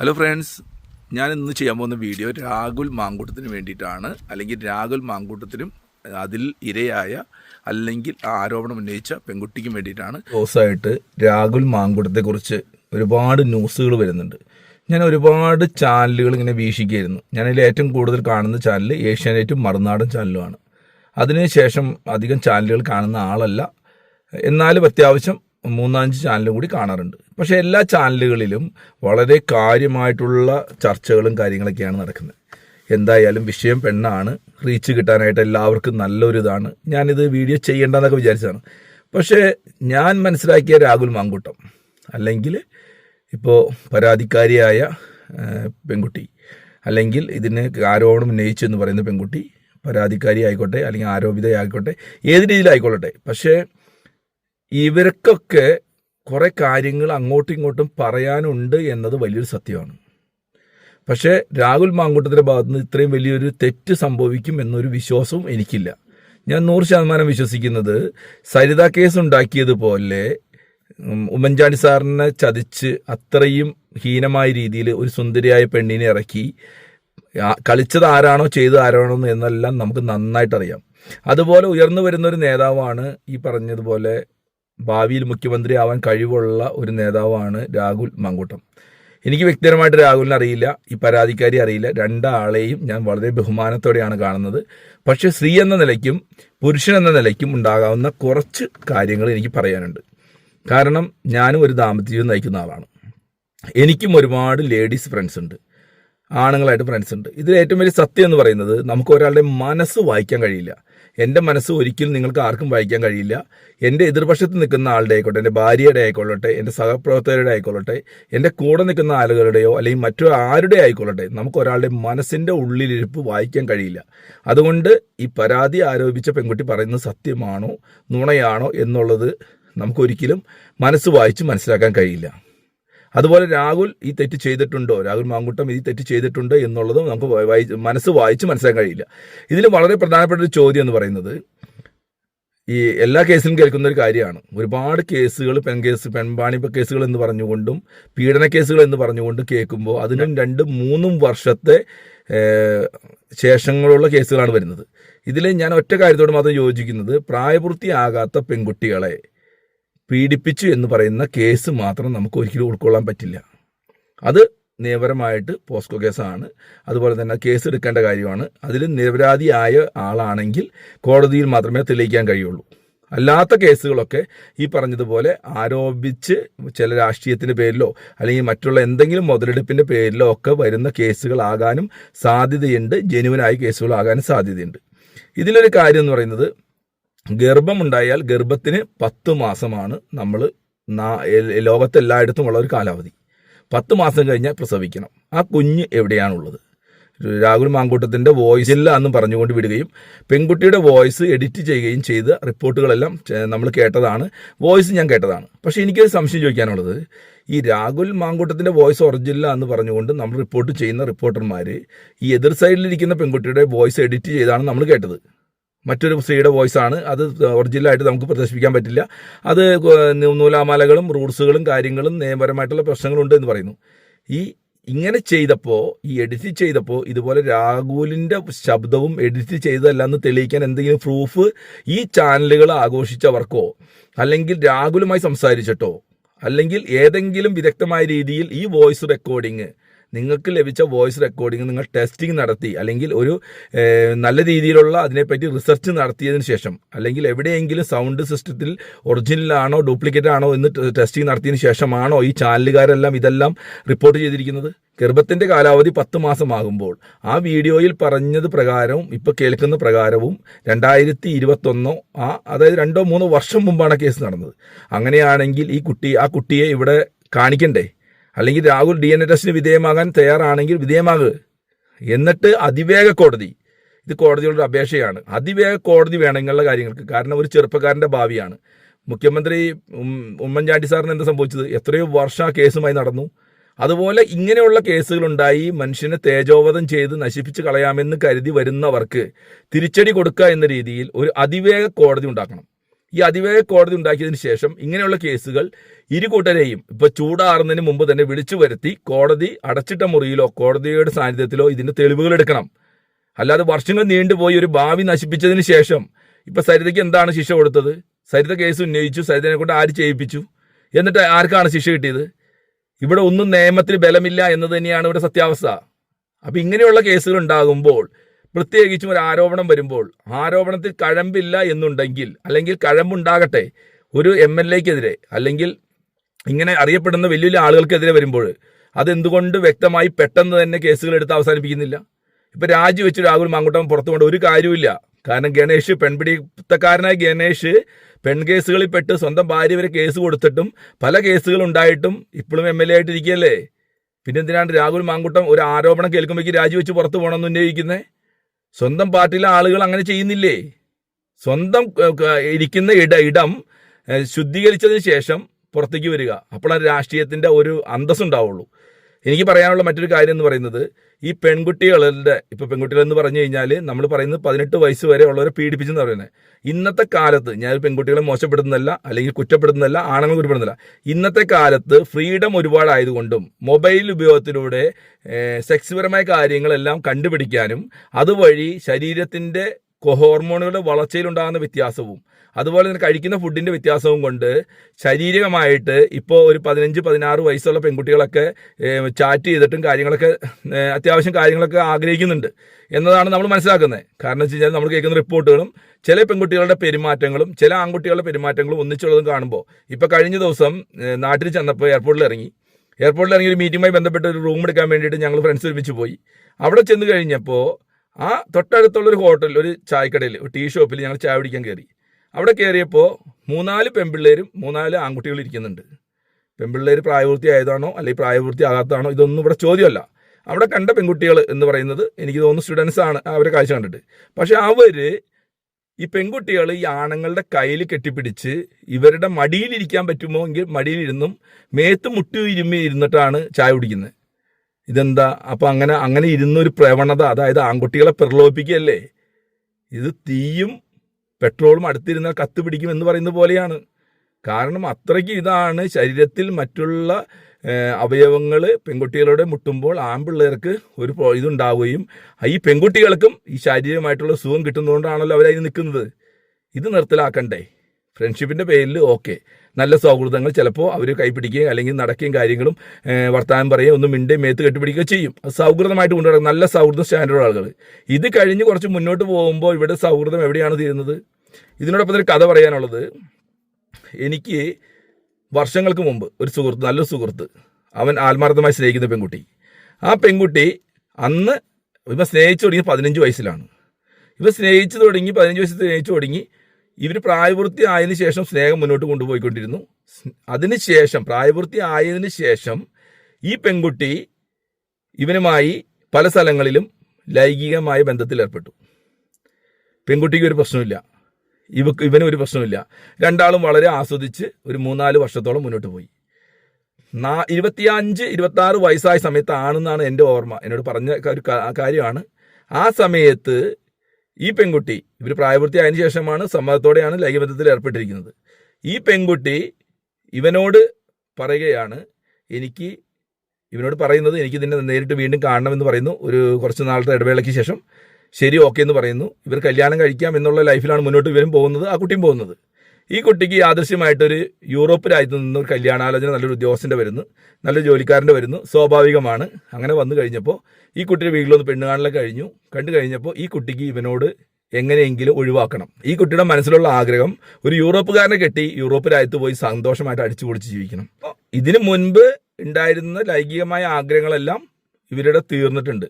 Hello friends ഞാൻ ഇന്ന് ചെയ്യാൻ പോകുന്ന വീഡിയോ രാഹുൽ മാങ്കൂട്ടത്തിന് വേണ്ടിയിട്ടാണ്. അല്ലെങ്കിൽ രാഹുൽ മാങ്കൂട്ടത്തിനും അതിൽ ഇരയായ അല്ലെങ്കിൽ ആരോപണം ഉന്നയിച്ച പെൺകുട്ടിക്കും വേണ്ടിയിട്ടാണ്. ദിവസമായിട്ട് രാഹുൽ മാങ്കൂട്ടത്തെക്കുറിച്ച് ഒരുപാട് ന്യൂസുകൾ വരുന്നുണ്ട്. ഞാൻ ഒരുപാട് ചാനലുകൾ ഇങ്ങനെ വീക്ഷിക്കുകയായിരുന്നു. ഞാനതിൽ ഏറ്റവും കൂടുതൽ കാണുന്ന ചാനൽ ഏഷ്യാനെറ്റും മറുനാടൻ ചാനലുമാണ് അതിനുശേഷം അധികം ചാനലുകൾ കാണുന്ന ആളല്ല. എന്നാലും അത്യാവശ്യം മൂന്നാഞ്ച് ചാനലും കൂടി കാണാറുണ്ട്. പക്ഷെ എല്ലാ ചാനലുകളിലും വളരെ കാര്യമായിട്ടുള്ള ചർച്ചകളും കാര്യങ്ങളൊക്കെയാണ് നടക്കുന്നത്. എന്തായാലും വിഷയം പെണ്ണാണ്. റീച്ച് കിട്ടാനായിട്ട് എല്ലാവർക്കും നല്ലൊരു ഇതാണ്. ഞാനിത് വീഡിയോ ചെയ്യേണ്ടെന്നൊക്കെ വിചാരിച്ചതാണ്. പക്ഷേ ഞാൻ മനസ്സിലാക്കിയ രാഹുൽ മാങ്കൂട്ടം അല്ലെങ്കിൽ ഇപ്പോൾ പരാതിക്കാരിയായ പെൺകുട്ടി അല്ലെങ്കിൽ ഇതിന് ആരോപണം ഉന്നയിച്ചു എന്ന് പറയുന്ന പെൺകുട്ടി പരാതിക്കാരി ആയിക്കോട്ടെ അല്ലെങ്കിൽ ആരോപിതയായിക്കോട്ടെ ഏത് രീതിയിലായിക്കൊള്ളട്ടെ. പക്ഷേ ഇവർക്കൊക്കെ കുറേ കാര്യങ്ങൾ അങ്ങോട്ടും ഇങ്ങോട്ടും പറയാനുണ്ട് എന്നത് വലിയൊരു സത്യമാണ്. പക്ഷേ രാഹുൽ മാങ്കൂട്ടത്തിന്റെ ഭാഗത്ത് നിന്ന് ഇത്രയും വലിയൊരു തെറ്റ് സംഭവിക്കും എന്നൊരു വിശ്വാസവും എനിക്കില്ല. ഞാൻ നൂറ് ശതമാനം വിശ്വസിക്കുന്നത് സരിത കേസ് ഉണ്ടാക്കിയതുപോലെ ഉമ്മൻചാണ്ടി സാറിനെ ചതിച്ച് അത്രയും ഹീനമായ രീതിയിൽ ഒരു സുന്ദരിയായ പെണ്ണിനെ ഇറക്കി കളിച്ചത് ആരാണോ ചെയ്തത് ആരാണോ എന്നെല്ലാം നമുക്ക് നന്നായിട്ട് അറിയാം അതുപോലെ ഉയർന്നു വരുന്ന ഒരു നേതാവാണ് ഈ പറഞ്ഞതുപോലെ ഭാവിയിൽ മുഖ്യമന്ത്രി ആവാൻ കഴിവുള്ള ഒരു നേതാവാണ് രാഹുൽ മങ്കൂട്ടം. എനിക്ക് വ്യക്തിപരമായിട്ട് രാഹുലിനെ അറിയില്ല ഈ പരാതിക്കാരി അറിയില്ല. രണ്ടാളെയും ഞാൻ വളരെ ബഹുമാനത്തോടെയാണ് കാണുന്നത്. പക്ഷേ സ്ത്രീ എന്ന നിലയ്ക്കും പുരുഷൻ എന്ന നിലയ്ക്കും ഉണ്ടാകാവുന്ന കുറച്ച് കാര്യങ്ങൾ എനിക്ക് പറയാനുണ്ട്. കാരണം ഞാനും ഒരു ദാമ്പത്യ നയിക്കുന്ന ആളാണ്. എനിക്കും ഒരുപാട് ലേഡീസ് ഫ്രണ്ട്സ് ഉണ്ട്. ആണുങ്ങളായിട്ട് ഫ്രണ്ട്സ് ഉണ്ട്. ഇതിൽ ഏറ്റവും വലിയ സത്യം എന്ന് പറയുന്നത് നമുക്ക് ഒരാളുടെ മനസ്സ് വായിക്കാൻ കഴിയില്ല. എന്റെ മനസ്സ് ഒരിക്കലും നിങ്ങൾക്ക് ആർക്കും വായിക്കാൻ കഴിയില്ല. എന്റെ എതിർപക്ഷത്ത് നിൽക്കുന്ന ആളുടെ ആയിക്കോട്ടെ എന്റെ ഭാര്യയുടെ ആയിക്കൊള്ളട്ടെ എന്റെ സഹപ്രവർത്തകരുടെ ആയിക്കൊള്ളട്ടെ എന്റെ കൂടെ നിൽക്കുന്ന ആളുകളുടെയോ അല്ലെങ്കിൽ മറ്റു ആരുടെ ആയിക്കൊള്ളട്ടെ നമുക്ക് ഒരാളുടെ മനസ്സിന്റെ ഉള്ളിലിരിപ്പ് വായിക്കാൻ കഴിയില്ല. അതുകൊണ്ട് ഈ പരാതി ആരോപിച്ച പെൺകുട്ടി പറയുന്നത് സത്യമാണോ നുണയാണോ എന്നുള്ളത് നമുക്കൊരിക്കലും മനസ്സ് വായിച്ച് മനസ്സിലാക്കാൻ കഴിയില്ല. അതുപോലെ രാഹുൽ ഈ തെറ്റ് ചെയ്തിട്ടുണ്ടോ? രാഹുൽ മാങ്കുട്ടം ഈ തെറ്റ് ചെയ്തിട്ടുണ്ട് എന്നുള്ളതും നമുക്ക് മനസ്സ് വായിച്ച് മനസ്സിലാക്കാൻ കഴിയില്ല. ഇതിൽ വളരെ പ്രധാനപ്പെട്ട ഒരു ചോദ്യം എന്ന് പറയുന്നത് ഈ എല്ലാ കേസിലും കേൾക്കുന്ന ഒരു കാര്യമാണ്. ഒരുപാട് കേസുകൾ പെൺ കേസ് പെൺപാണി കേസുകൾ എന്ന് പറഞ്ഞുകൊണ്ടും പീഡന കേസുകൾ എന്ന് പറഞ്ഞുകൊണ്ടും കേൾക്കുമ്പോൾ അതിനും രണ്ടും മൂന്നും വർഷത്തെ ശേഷങ്ങളുള്ള കേസുകളാണ് വരുന്നത്. ഇതിൽ ഞാൻ ഒറ്റ കാര്യത്തോട് മാത്രം യോജിക്കുന്നത് പ്രായപൂർത്തിയാകാത്ത പെൺകുട്ടികളെ പീഡിപ്പിച്ചു എന്ന് പറയുന്ന കേസ് മാത്രം നമുക്ക് ഒരിക്കലും ഉൾക്കൊള്ളാൻ പറ്റില്ല. അത് നിയമപരമായിട്ട് പോസ്കോ കേസാണ്. അതുപോലെ തന്നെ കേസ് എടുക്കേണ്ട കാര്യമാണ്. അതിൽ നിരപരാധിയായ ആളാണെങ്കിൽ കോടതിയിൽ മാത്രമേ തെളിയിക്കാൻ കഴിയുള്ളൂ. അല്ലാത്ത കേസുകളൊക്കെ ഈ പറഞ്ഞതുപോലെ ആരോപിച്ച് ചില രാഷ്ട്രീയത്തിന്റെ പേരിലോ അല്ലെങ്കിൽ മറ്റുള്ള എന്തെങ്കിലും മുതലെടുപ്പിന്റെ പേരിലോ ഒക്കെ വരുന്ന കേസുകളാകാനും സാധ്യതയുണ്ട്. ജനുവനായ കേസുകളാകാനും സാധ്യതയുണ്ട്. ഇതിലൊരു കാര്യം എന്ന് പറയുന്നത് ഗർഭമുണ്ടായാൽ ഗർഭത്തിന് പത്ത് മാസമാണ് നമ്മൾ ലോകത്തെല്ലായിടത്തും ഉള്ള ഒരു കാലാവധി. പത്ത് മാസം കഴിഞ്ഞാൽ പ്രസവിക്കണം. ആ കുഞ്ഞ് എവിടെയാണുള്ളത്? രാഹുൽ മാങ്കൂട്ടത്തിന്റെ വോയിസ് ഇല്ല എന്ന് പറഞ്ഞുകൊണ്ട് വിടുകയും പെൺകുട്ടിയുടെ വോയിസ് എഡിറ്റ് ചെയ്യുകയും ചെയ്ത റിപ്പോർട്ടുകളെല്ലാം നമ്മൾ കേട്ടതാണ്. വോയിസ് ഞാൻ കേട്ടതാണ്. പക്ഷേ എനിക്കൊരു സംശയം ചോദിക്കാനുള്ളത്. ഈ രാഹുൽ മാങ്കൂട്ടത്തിന്റെ വോയിസ് ഒറിജിനൽ എന്ന് പറഞ്ഞുകൊണ്ട് നമ്മൾ റിപ്പോർട്ട് ചെയ്യുന്ന റിപ്പോർട്ടർമാർ ഈ എതിർ സൈഡിലിരിക്കുന്ന പെൺകുട്ടിയുടെ വോയിസ് എഡിറ്റ് ചെയ്താണ് നമ്മൾ കേട്ടത്. മറ്റൊരു സ്ത്രീയുടെ വോയിസ് ആണ് അത് ഒറിജിനലായിട്ട് നമുക്ക് പ്രദർശിപ്പിക്കാൻ പറ്റില്ല. അത് നൂലാമാലകളും റൂൾസുകളും കാര്യങ്ങളും നിയമപരമായിട്ടുള്ള പ്രശ്നങ്ങളുണ്ട് എന്ന് പറയുന്നു. ഈ ഇങ്ങനെ ചെയ്തപ്പോൾ ഈ എഡിറ്റ് ചെയ്തപ്പോൾ ഇതുപോലെ രാഹുലിന്റെ ശബ്ദവും എഡിറ്റ് ചെയ്തതല്ല എന്ന് തെളിയിക്കാൻ എന്തെങ്കിലും പ്രൂഫ് ഈ ചാനലുകൾ ആഘോഷിച്ചവർക്കോ അല്ലെങ്കിൽ രാഹുലുമായി സംസാരിച്ചിട്ടോ അല്ലെങ്കിൽ ഏതെങ്കിലും വിദഗ്ധമായ രീതിയിൽ ഈ വോയിസ് റെക്കോർഡിങ് നിങ്ങൾക്ക് ലഭിച്ച വോയിസ് റെക്കോർഡിംഗ് നിങ്ങൾ ടെസ്റ്റിംഗ് നടത്തി അല്ലെങ്കിൽ ഒരു നല്ല രീതിയിലുള്ള അതിനെപ്പറ്റി റിസർച്ച് നടത്തിയതിന് ശേഷം അല്ലെങ്കിൽ എവിടെയെങ്കിലും സൗണ്ട് സിസ്റ്റത്തിൽ ഒറിജിനലാണോ ഡ്യൂപ്ലിക്കേറ്റ് ആണോ എന്ന് ടെസ്റ്റിംഗ് നടത്തിയതിന് ശേഷമാണോ ഈ ചാനലുകാരെല്ലാം ഇതെല്ലാം റിപ്പോർട്ട് ചെയ്തിരിക്കുന്നത്? ഗർഭത്തിന്റെ കാലാവധി പത്ത് മാസമാകുമ്പോൾ ആ വീഡിയോയിൽ പറഞ്ഞത് പ്രകാരവും ഇപ്പോൾ കേൾക്കുന്ന പ്രകാരവും രണ്ടായിരത്തി ഇരുപത്തൊന്നോ ആ അതായത് രണ്ടോ മൂന്നോ വർഷം മുമ്പാണ് കേസ് നടന്നത്. അങ്ങനെയാണെങ്കിൽ ഈ കുട്ടി ആ കുട്ടിയെ ഇവിടെ കാണിക്കണ്ടേ? അല്ലെങ്കിൽ രാഹുൽ ഡി എൻ എ ടെസ്റ്റിന് വിധേയമാകാൻ തയ്യാറാണെങ്കിൽ വിധേയമാകുക എന്നിട്ട് അതിവേഗ കോടതി. ഇത് കോടതിയുടെ അപേക്ഷയാണ്. അതിവേഗ കോടതി വേണം ഇങ്ങനെയുള്ള കാര്യങ്ങൾക്ക്. കാരണം ഒരു ചെറുപ്പക്കാരന്റെ ഭാവിയാണ്. മുഖ്യമന്ത്രി ഉമ്മൻചാണ്ടി സാറിന് എന്താ സംഭവിച്ചത്? എത്രയോ വർഷം കേസുമായി നടന്നു. അതുപോലെ ഇങ്ങനെയുള്ള കേസുകളുണ്ടായി മനുഷ്യനെ തേജോവധം ചെയ്ത് നശിപ്പിച്ച് കളയാമെന്ന് കരുതി വരുന്നവർക്ക് തിരിച്ചടി കൊടുക്കുക എന്ന രീതിയിൽ ഒരു അതിവേഗ കോടതി ഉണ്ടാക്കണം. ഈ അതിവേഗ കോടതി ഉണ്ടാക്കിയതിന് ശേഷം ഇങ്ങനെയുള്ള കേസുകൾ ഇരു കൂട്ടരെയും ഇപ്പൊ ചൂടാറുന്നതിന് മുമ്പ് തന്നെ വിളിച്ചു വരുത്തി കോടതി അടച്ചിട്ട മുറിയിലോ കോടതിയുടെ സാന്നിധ്യത്തിലോ ഇതിന്റെ തെളിവുകൾ എടുക്കണം. അല്ലാതെ വർഷങ്ങൾ നീണ്ടുപോയി ഒരു ഭാവി നശിപ്പിച്ചതിന് ശേഷം ഇപ്പൊ സരിതയ്ക്ക് എന്താണ് ശിക്ഷ കൊടുത്തത്? സരിത കേസ് ഉന്നയിച്ചു സരിതനെ കൊണ്ട് ആര് ചെയ്യിപ്പിച്ചു? എന്നിട്ട് ആർക്കാണ് ശിക്ഷ കിട്ടിയത്? ഇവിടെ ഒന്നും നിയമത്തിൽ ബലമില്ല എന്നത് തന്നെയാണ് ഇവിടെ സത്യാവസ്ഥ. അപ്പൊ ഇങ്ങനെയുള്ള കേസുകൾ ഉണ്ടാകുമ്പോൾ പ്രത്യേകിച്ചും ഒരു ആരോപണം വരുമ്പോൾ ആരോപണത്തിൽ കഴമ്പില്ല എന്നുണ്ടെങ്കിൽ അല്ലെങ്കിൽ കഴമ്പുണ്ടാകട്ടെ ഒരു എം എൽ എക്കെതിരെ അല്ലെങ്കിൽ ഇങ്ങനെ അറിയപ്പെടുന്ന വലിയ വലിയ ആളുകൾക്കെതിരെ വരുമ്പോൾ അതെന്തുകൊണ്ട് വ്യക്തമായി പെട്ടെന്ന് തന്നെ കേസുകൾ എടുത്ത് അവസാനിപ്പിക്കുന്നില്ല? ഇപ്പൊ രാജിവെച്ച് രാഹുൽ മാങ്കുട്ടം പുറത്തു കൊണ്ട് ഒരു കാര്യമില്ല കാരണം ഗണേഷ് പെൺപിടിത്തക്കാരനായ ഗണേഷ് പെൺകേസുകളിൽ പെട്ട് സ്വന്തം ഭാര്യ വരെ കേസ് കൊടുത്തിട്ടും പല കേസുകൾ ഉണ്ടായിട്ടും ഇപ്പോഴും എം എൽ എ ആയിട്ടിരിക്കുകയല്ലേ? പിന്നെന്തിനാണ് പിന്നെ രാഹുൽ മാങ്കുട്ടം ഒരു ആരോപണം കേൾക്കുമ്പോഴേക്ക് രാജിവെച്ച് പുറത്തു പോകണമെന്ന് ഉന്നയിക്കുന്നത്? സ്വന്തം പാർട്ടിയിലെ ആളുകൾ അങ്ങനെ ചെയ്യുന്നില്ലേ? സ്വന്തം ഇരിക്കുന്ന ഇട ഇടം ശുദ്ധീകരിച്ചതിന് ശേഷം പുറത്തേക്ക് വരിക. അപ്പോഴാണ് രാഷ്ട്രീയത്തിന്റെ ഒരു അന്തസ്സുണ്ടാവുള്ളൂ. എനിക്ക് പറയാനുള്ള മറ്റൊരു കാര്യം എന്ന് പറയുന്നത് ഈ പെൺകുട്ടികളുടെ ഇപ്പോൾ പെൺകുട്ടികൾ എന്ന് പറഞ്ഞു കഴിഞ്ഞാൽ നമ്മൾ പറയുന്നത് പതിനെട്ട് വയസ്സ് വരെ ഉള്ളവരെ പീഡിപ്പിച്ചെന്ന് പറയുന്നത്. ഇന്നത്തെ കാലത്ത് ഞാൻ പെൺകുട്ടികളെ മോശപ്പെടുന്നതല്ല അല്ലെങ്കിൽ കുറ്റപ്പെടുന്നതല്ല ആണുങ്ങൾ കുറ്റപ്പെടുന്നില്ല ഇന്നത്തെ കാലത്ത് ഫ്രീഡം ഒരുപാടായതുകൊണ്ടും മൊബൈൽ ഉപയോഗത്തിലൂടെ സെക്സ്പരമായ കാര്യങ്ങളെല്ലാം കണ്ടുപിടിക്കാനും അതുവഴി ശരീരത്തിന്റെ ഹോർമോണുകളുടെ വളർച്ചയിലുണ്ടാകുന്ന വ്യത്യാസവും അതുപോലെ തന്നെ കഴിക്കുന്ന ഫുഡിന്റെ വ്യത്യാസവും കൊണ്ട് ശാരീരികമായിട്ട് ഇപ്പോൾ ഒരു പതിനഞ്ച് പതിനാറ് വയസ്സുള്ള പെൺകുട്ടികളൊക്കെ ചാറ്റ് ചെയ്തിട്ടും കാര്യങ്ങളൊക്കെ അത്യാവശ്യം കാര്യങ്ങളൊക്കെ ആഗ്രഹിക്കുന്നുണ്ട് എന്നതാണ് നമ്മൾ മനസ്സിലാക്കുന്നത്. കാരണം വെച്ച് കഴിഞ്ഞാൽ നമ്മൾ കേൾക്കുന്ന റിപ്പോർട്ടുകളും ചില പെൺകുട്ടികളുടെ പെരുമാറ്റങ്ങളും ചില ആൺകുട്ടികളുടെ പെരുമാറ്റങ്ങളും ഒന്നിച്ചുള്ളതും കാണുമ്പോൾ ഇപ്പോൾ കഴിഞ്ഞ ദിവസം നാട്ടിൽ ചെന്നപ്പോൾ എയർപോർട്ടിൽ ഇറങ്ങി. എയർപോർട്ടിൽ ഇറങ്ങി ഒരു മീറ്റിംഗുമായി ബന്ധപ്പെട്ട് ഒരു റൂം എടുക്കാൻ വേണ്ടിയിട്ട് ഞങ്ങൾ ഫ്രണ്ട്സ് ഒരുമിച്ച് പോയി. അവിടെ ചെന്ന് കഴിഞ്ഞപ്പോൾ ആ തൊട്ടടുത്തുള്ള ഒരു ഹോട്ടലിൽ ഒരു ചായക്കടയിൽ ഒരു ടീ ഷോപ്പിൽ ഞങ്ങൾ ചായ കുടിക്കാൻ കയറി അവിടെ കയറിയപ്പോൾ മൂന്നാൽ പെൺപിള്ളേരും മൂന്നാൽ ആൺകുട്ടികളും ഇരിക്കുന്നുണ്ട്. പെൺപിള്ളേർ പ്രായപൂർത്തി ആയതാണോ അല്ലെങ്കിൽ പ്രായപൂർത്തി ആകാത്തതാണോ ഇതൊന്നും ഇവിടെ ചോദ്യമല്ല. അവിടെ കണ്ട പെൺകുട്ടികൾ എന്ന് പറയുന്നത് എനിക്ക് തോന്നുന്നു സ്റ്റുഡൻസ് ആണ് അവരെ കാഴ്ച കണ്ടിട്ട്. പക്ഷെ അവർ ഈ പെൺകുട്ടികൾ ഈ ആണുങ്ങളുടെ കയ്യിൽ കെട്ടിപ്പിടിച്ച് ഇവരുടെ മടിയിലിരിക്കാൻ പറ്റുമോ എങ്കിൽ മടിയിലിരുന്നും മേത്ത് മുട്ടി ഇരുമ്മി ഇരുന്നിട്ടാണ് ചായ കുടിക്കുന്നത്. ഇതെന്താ? അപ്പം അങ്ങനെ അങ്ങനെ ഇരുന്നൊരു പ്രവണത അതായത് ആൺകുട്ടികളെ പ്രലോഭിപ്പിക്കുകയല്ലേ? ഇത് തീയും പെട്രോളും അടുത്തിരുന്നാൽ കത്ത് പിടിക്കും എന്ന് പറയുന്ന പോലെയാണ്. കാരണം അത്രയ്ക്ക് ഇതാണ് ശരീരത്തിൽ മറ്റുള്ള അവയവങ്ങൾ പെൺകുട്ടികളോട് മുട്ടുമ്പോൾ ആൺപിള്ളേർക്ക് ഒരു ഇതുണ്ടാവുകയും ഈ പെൺകുട്ടികൾക്കും ഈ ശാരീരികമായിട്ടുള്ള സുഖം കിട്ടുന്നതുകൊണ്ടാണല്ലോ അവരതിന് നിൽക്കുന്നത്. ഇത് നിർത്തലാക്കണ്ടേ? ഫ്രണ്ട്ഷിപ്പിന്റെ പേരിൽ ഓക്കെ. നല്ല സൗഹൃദങ്ങൾ ചിലപ്പോൾ അവർ കൈപ്പിടിക്കുകയും അല്ലെങ്കിൽ നടക്കുകയും കാര്യങ്ങളും വർത്തമാനം പറയുകയും ഒന്നും മിണ്ടേ മേത്ത് കെട്ടിപ്പിടിക്കുകയോ ചെയ്യും. സൗഹൃദമായിട്ട് കൊണ്ടുവരാം നല്ല സൗഹൃദ സ്റ്റാൻഡേർഡ് ആളുകൾ. ഇത് കഴിഞ്ഞ് കുറച്ച് മുന്നോട്ട് പോകുമ്പോൾ ഇവിടെ സൗഹൃദം എവിടെയാണ് തീരുന്നത്? ഇതിനോടൊപ്പം ഒരു കഥ പറയാനുള്ളത് എനിക്ക് വർഷങ്ങൾക്ക് മുമ്പ് ഒരു സുഹൃത്ത് നല്ല സുഹൃത്ത് അവൻ ആത്മാർത്ഥമായി സ്നേഹിക്കുന്ന പെൺകുട്ടി. ആ പെൺകുട്ടി അന്ന് ഇവ സ്നേഹിച്ചു തുടങ്ങി പതിനഞ്ച് വയസ്സിലാണ്. ഇവ സ്നേഹിച്ചു തുടങ്ങി പതിനഞ്ച് വയസ്സിൽ സ്നേഹിച്ചു തുടങ്ങി ഇവർ പ്രായപൂർത്തി ആയതിനു ശേഷം സ്നേഹം മുന്നോട്ട് കൊണ്ടുപോയിക്കൊണ്ടിരുന്നു. അതിനുശേഷം പ്രായപൂർത്തി ആയതിനു ശേഷം ഈ പെൺകുട്ടി ഇവനുമായി പല സ്ഥലങ്ങളിലും ലൈംഗികമായ ബന്ധത്തിൽ ഏർപ്പെട്ടു. പെൺകുട്ടിക്ക് ഒരു പ്രശ്നമില്ല ഇവക്ക് ഇവനും ഒരു പ്രശ്നമില്ല രണ്ടാളും വളരെ ആസ്വദിച്ച് ഒരു മൂന്നാൽ വർഷത്തോളം മുന്നോട്ട് പോയി. നാ ഇരുപത്തിയഞ്ച് ഇരുപത്തി ആറ് വയസ്സായ സമയത്താണെന്നാണ് എന്റെ ഓർമ്മ. എന്നോട് പറഞ്ഞ ഒരു കാര്യമാണ്. ആ സമയത്ത് ഈ പെൺകുട്ടി ഇവർ പ്രായപൂർത്തിയായതിനു ശേഷമാണ് സമ്മതത്തോടെയാണ് ലൈംഗികബന്ധത്തിൽ ഏർപ്പെട്ടിരിക്കുന്നത്. ഈ പെൺകുട്ടി ഇവനോട് പറയുകയാണ് എനിക്ക് ഇവനോട് പറയുന്നത് എനിക്ക് ഇതിനെ നേരിട്ട് വീണ്ടും കാണണമെന്ന് പറയുന്നു. ഒരു കുറച്ച് നാളത്തെ ഇടവേളയ്ക്ക് ശേഷം ശരി ഓക്കെ എന്ന് പറയുന്നു. ഇവർ കല്യാണം കഴിക്കാം എന്നുള്ള ലൈഫിലാണ് മുന്നോട്ട് ഇവരും പോകുന്നത് ആ കുട്ടിയും പോകുന്നത്. ഈ കുട്ടിക്ക് യാദൃശ്യമായിട്ടൊരു യൂറോപ്പ് രാജ്യത്ത് നിന്ന് ഒരു കല്യാണാലോചന നല്ലൊരു ഉദ്യോഗസ്ഥന്റെ വരുന്നു. നല്ലൊരു ജോലിക്കാരന്റെ വരുന്നു. സ്വാഭാവികമാണ്. അങ്ങനെ വന്നു കഴിഞ്ഞപ്പോൾ ഈ കുട്ടിയുടെ വീട്ടിലൊന്ന് പെണ്ണ് കാണലൊക്കെ കഴിഞ്ഞു. കണ്ടു കഴിഞ്ഞപ്പോൾ ഈ കുട്ടിക്ക് ഇവനോട് എങ്ങനെയെങ്കിലും ഒഴിവാക്കണം. ഈ കുട്ടിയുടെ മനസ്സിലുള്ള ആഗ്രഹം ഒരു യൂറോപ്പുകാരനെ കെട്ടി യൂറോപ്പ് രാജ്യത്ത് പോയി സന്തോഷമായിട്ട് അടിച്ചു പൊളിച്ച് ജീവിക്കണം. അപ്പോൾ ഇതിനു മുൻപ് ഉണ്ടായിരുന്ന ലൈംഗികമായ ആഗ്രഹങ്ങളെല്ലാം ഇവരുടെ തീർന്നിട്ടുണ്ട്.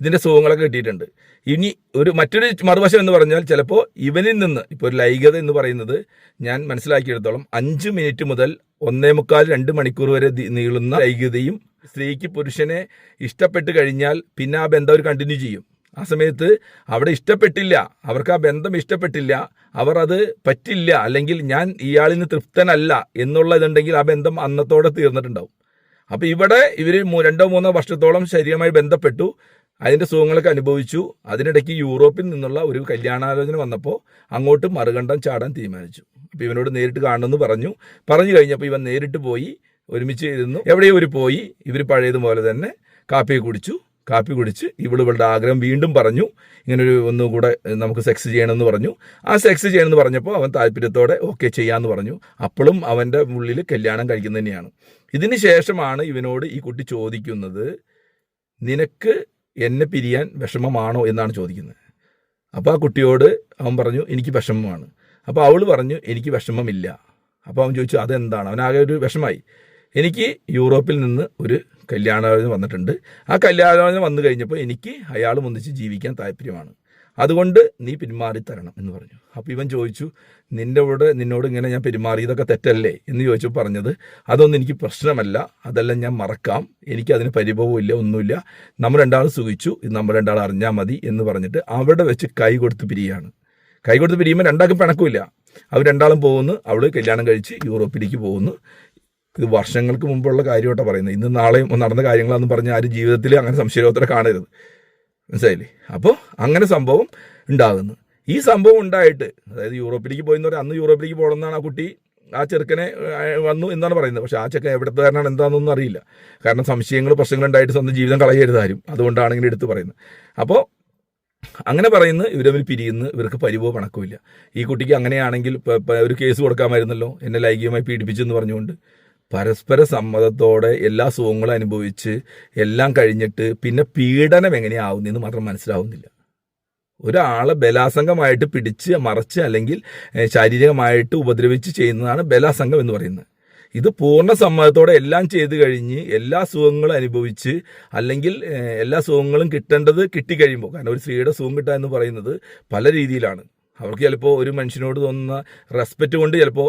ഇതിന്റെ സുഖങ്ങളൊക്കെ കിട്ടിയിട്ടുണ്ട്. ഇനി ഒരു മറ്റൊരു മറുവശം എന്ന് പറഞ്ഞാൽ ചിലപ്പോൾ ഇവനിൽ നിന്ന് ഇപ്പോൾ ഒരു ലൈംഗികത എന്ന് പറയുന്നത് ഞാൻ മനസ്സിലാക്കിയെടുത്തോളം അഞ്ച് മിനിറ്റ് മുതൽ ഒന്നേ മുക്കാൽ രണ്ട് മണിക്കൂർ വരെ നീളുന്ന ലൈംഗികതയും സ്ത്രീക്ക് പുരുഷനെ ഇഷ്ടപ്പെട്ട് കഴിഞ്ഞാൽ പിന്നെ ആ ബന്ധം അവർ കണ്ടിന്യൂ ചെയ്യും. ആ സമയത്ത് അവിടെ ഇഷ്ടപ്പെട്ടില്ല അവർക്ക് ആ ബന്ധം ഇഷ്ടപ്പെട്ടില്ല അവർ അത് പറ്റില്ല അല്ലെങ്കിൽ ഞാൻ ഇയാളിന് തൃപ്തനല്ല എന്നുള്ളതുണ്ടെങ്കിൽ ആ ബന്ധം അന്നത്തോടെ തീർന്നിട്ടുണ്ടാവും. അപ്പോൾ ഇവിടെ ഇവർ രണ്ടോ മൂന്നോ വർഷത്തോളം ശരീരമായി ബന്ധപ്പെട്ടു. അതിന്റെ സുഖങ്ങളൊക്കെ അനുഭവിച്ചു. അതിനിടയ്ക്ക് യൂറോപ്പിൽ നിന്നുള്ള ഒരു കല്യാണാലോചന വന്നപ്പോൾ അങ്ങോട്ട് മറുകണ്ഠം ചാടാൻ തീരുമാനിച്ചു. അപ്പോൾ ഇവനോട് നേരിട്ട് കാണണമെന്ന് പറഞ്ഞു. പറഞ്ഞു കഴിഞ്ഞപ്പോൾ ഇവൻ നേരിട്ട് പോയി ഒരുമിച്ച് ഇരുന്നു. എവിടെയോ ഒരു പോയി. ഇവർ പഴയതുപോലെ തന്നെ കാപ്പി കുടിച്ചു. കാപ്പി കുടിച്ച് ഇവൾ ഇവളുടെ ആഗ്രഹം വീണ്ടും പറഞ്ഞു. ഇങ്ങനൊരു ഒന്നുകൂടെ നമുക്ക് സെക്സ് ചെയ്യണമെന്ന് പറഞ്ഞു. ആ സെക്സ് ചെയ്യണമെന്ന് പറഞ്ഞപ്പോൾ അവൻ താല്പര്യത്തോടെ ഓക്കെ ചെയ്യാമെന്ന് പറഞ്ഞു. അപ്പോഴും അവന്റെ ഉള്ളിൽ കല്യാണം കഴിക്കുന്നത് തന്നെയാണ്. ഇതിന് ശേഷമാണ് ഇവനോട് ഈ കുട്ടി ചോദിക്കുന്നത് നിനക്ക് എന്നെ പിരിയാൻ വിഷമമാണോ എന്നാണ് ചോദിക്കുന്നത്. അപ്പോൾ ആ കുട്ടിയോട് അവൻ പറഞ്ഞു എനിക്ക് വിഷമമാണ്. അപ്പോൾ അവൾ പറഞ്ഞു എനിക്ക് വിഷമമില്ല. അപ്പോൾ അവൻ ചോദിച്ചു അതെന്താണ്? അവനാകെ ഒരു വിഷമായി. എനിക്ക് യൂറോപ്പിൽ നിന്ന് ഒരു കല്യാണാലോചന വന്നിട്ടുണ്ട്. ആ കല്യാണാലോചന വന്നു കഴിഞ്ഞപ്പോൾ എനിക്ക് അയാളും ഒന്നിച്ച് ജീവിക്കാൻ താല്പര്യമാണ്. അതുകൊണ്ട് നീ പിന്മാറി തരണം എന്ന് പറഞ്ഞു. അപ്പോൾ ഇവൻ ചോദിച്ചു നിന്റെ കൂടെ നിന്നോട് ഇങ്ങനെ ഞാൻ പെരുമാറിയതൊക്കെ തെറ്റല്ലേ? എന്ന് ചോദിച്ചു പറഞ്ഞത് അതൊന്നും എനിക്ക് പ്രശ്നമല്ല അതെല്ലാം ഞാൻ മറക്കാം എനിക്ക് അതിന് പരിഭവമില്ല ഒന്നുമില്ല. നമ്മൾ രണ്ടാൾ സുഖിച്ചു ഇത് നമ്മൾ രണ്ടാൾ അറിഞ്ഞാൽ മതി എന്ന് പറഞ്ഞിട്ട് അവിടെ വെച്ച് കൈ കൊടുത്ത് പിരിയാണ് കൈ കൊടുത്ത് പിരിയുമ്പോൾ രണ്ടാൾക്കും പിണക്കില്ല അവർ രണ്ടാളും പോകുന്നു അവൾ കല്യാണം കഴിച്ച് യൂറോപ്പിലേക്ക് പോകുന്നു. ഇത് വർഷങ്ങൾക്ക് മുമ്പുള്ള കാര്യമായിട്ടാണ് പറയുന്നത്. ഇന്ന് നാളെയും നടന്ന കാര്യങ്ങളാണെന്ന് പറഞ്ഞ് ആരും ജീവിതത്തിൽ അങ്ങനെ സംശയരോധന കാണരുത്. മനസ്സിലായില്ലേ? അപ്പോൾ അങ്ങനെ സംഭവം ഉണ്ടാകുന്നു. ഈ സംഭവം ഉണ്ടായിട്ട് അതായത് യൂറോപ്പിലേക്ക് പോയെന്ന് പറഞ്ഞാൽ അന്ന് യൂറോപ്പിലേക്ക് പോകണമെന്നാണ് ആ കുട്ടി ആ ചെറുക്കനെ വന്നു എന്നാണ് പറയുന്നത്. പക്ഷേ ആ ചെക്കൻ എവിടുത്തെ കാരനാണ് എന്താണെന്നൊന്നും അറിയില്ല. കാരണം സംശയങ്ങൾ പ്രശ്നങ്ങൾ ഉണ്ടായിട്ട് സ്വന്തം ജീവിതം കളയരുത് ആരും. അതുകൊണ്ടാണ് ഇങ്ങനെ എടുത്ത് പറയുന്നത്. അപ്പോൾ അങ്ങനെ പറയുന്നു ഇവർ തമ്മിൽ പിരിയുന്നു ഇവർക്ക് പരിവോ പണക്കമില്ല ഈ കുട്ടിക്ക് അങ്ങനെയാണെങ്കിൽ ഒരു കേസ് കൊടുക്കാമായിരുന്നല്ലോ എന്നെ ലൈംഗികമായി പീഡിപ്പിച്ചെന്ന് പറഞ്ഞുകൊണ്ട്. പരസ്പര സമ്മതത്തോടെ എല്ലാ സുഖങ്ങളും അനുഭവിച്ച് എല്ലാം കഴിഞ്ഞിട്ട് പിന്നെ പീഡനം എങ്ങനെയാവുന്നതെന്ന് മാത്രം മനസ്സിലാവുന്നില്ല. ഒരാളെ ബലാസംഗമായിട്ട് പിടിച്ച് മറച്ച് അല്ലെങ്കിൽ ശാരീരികമായിട്ട് ഉപദ്രവിച്ച് ചെയ്യുന്നതാണ് ബലാസംഗം എന്ന് പറയുന്നത്. ഇത് പൂർണ സമ്മതത്തോടെ എല്ലാം ചെയ്ത് കഴിഞ്ഞ് എല്ലാ സുഖങ്ങളും അനുഭവിച്ച് അല്ലെങ്കിൽ എല്ലാ സുഖങ്ങളും കിട്ടേണ്ടത് കിട്ടിക്കഴിയുമ്പോൾ കാരണം ഒരു സ്ത്രീയുടെ സുഖം കിട്ടുക എന്ന് പറയുന്നത് പല രീതിയിലാണ്. അവർക്ക് ചിലപ്പോൾ ഒരു മനുഷ്യനോട് തോന്നുന്ന റെസ്പെക്റ്റ് കൊണ്ട് ചിലപ്പോൾ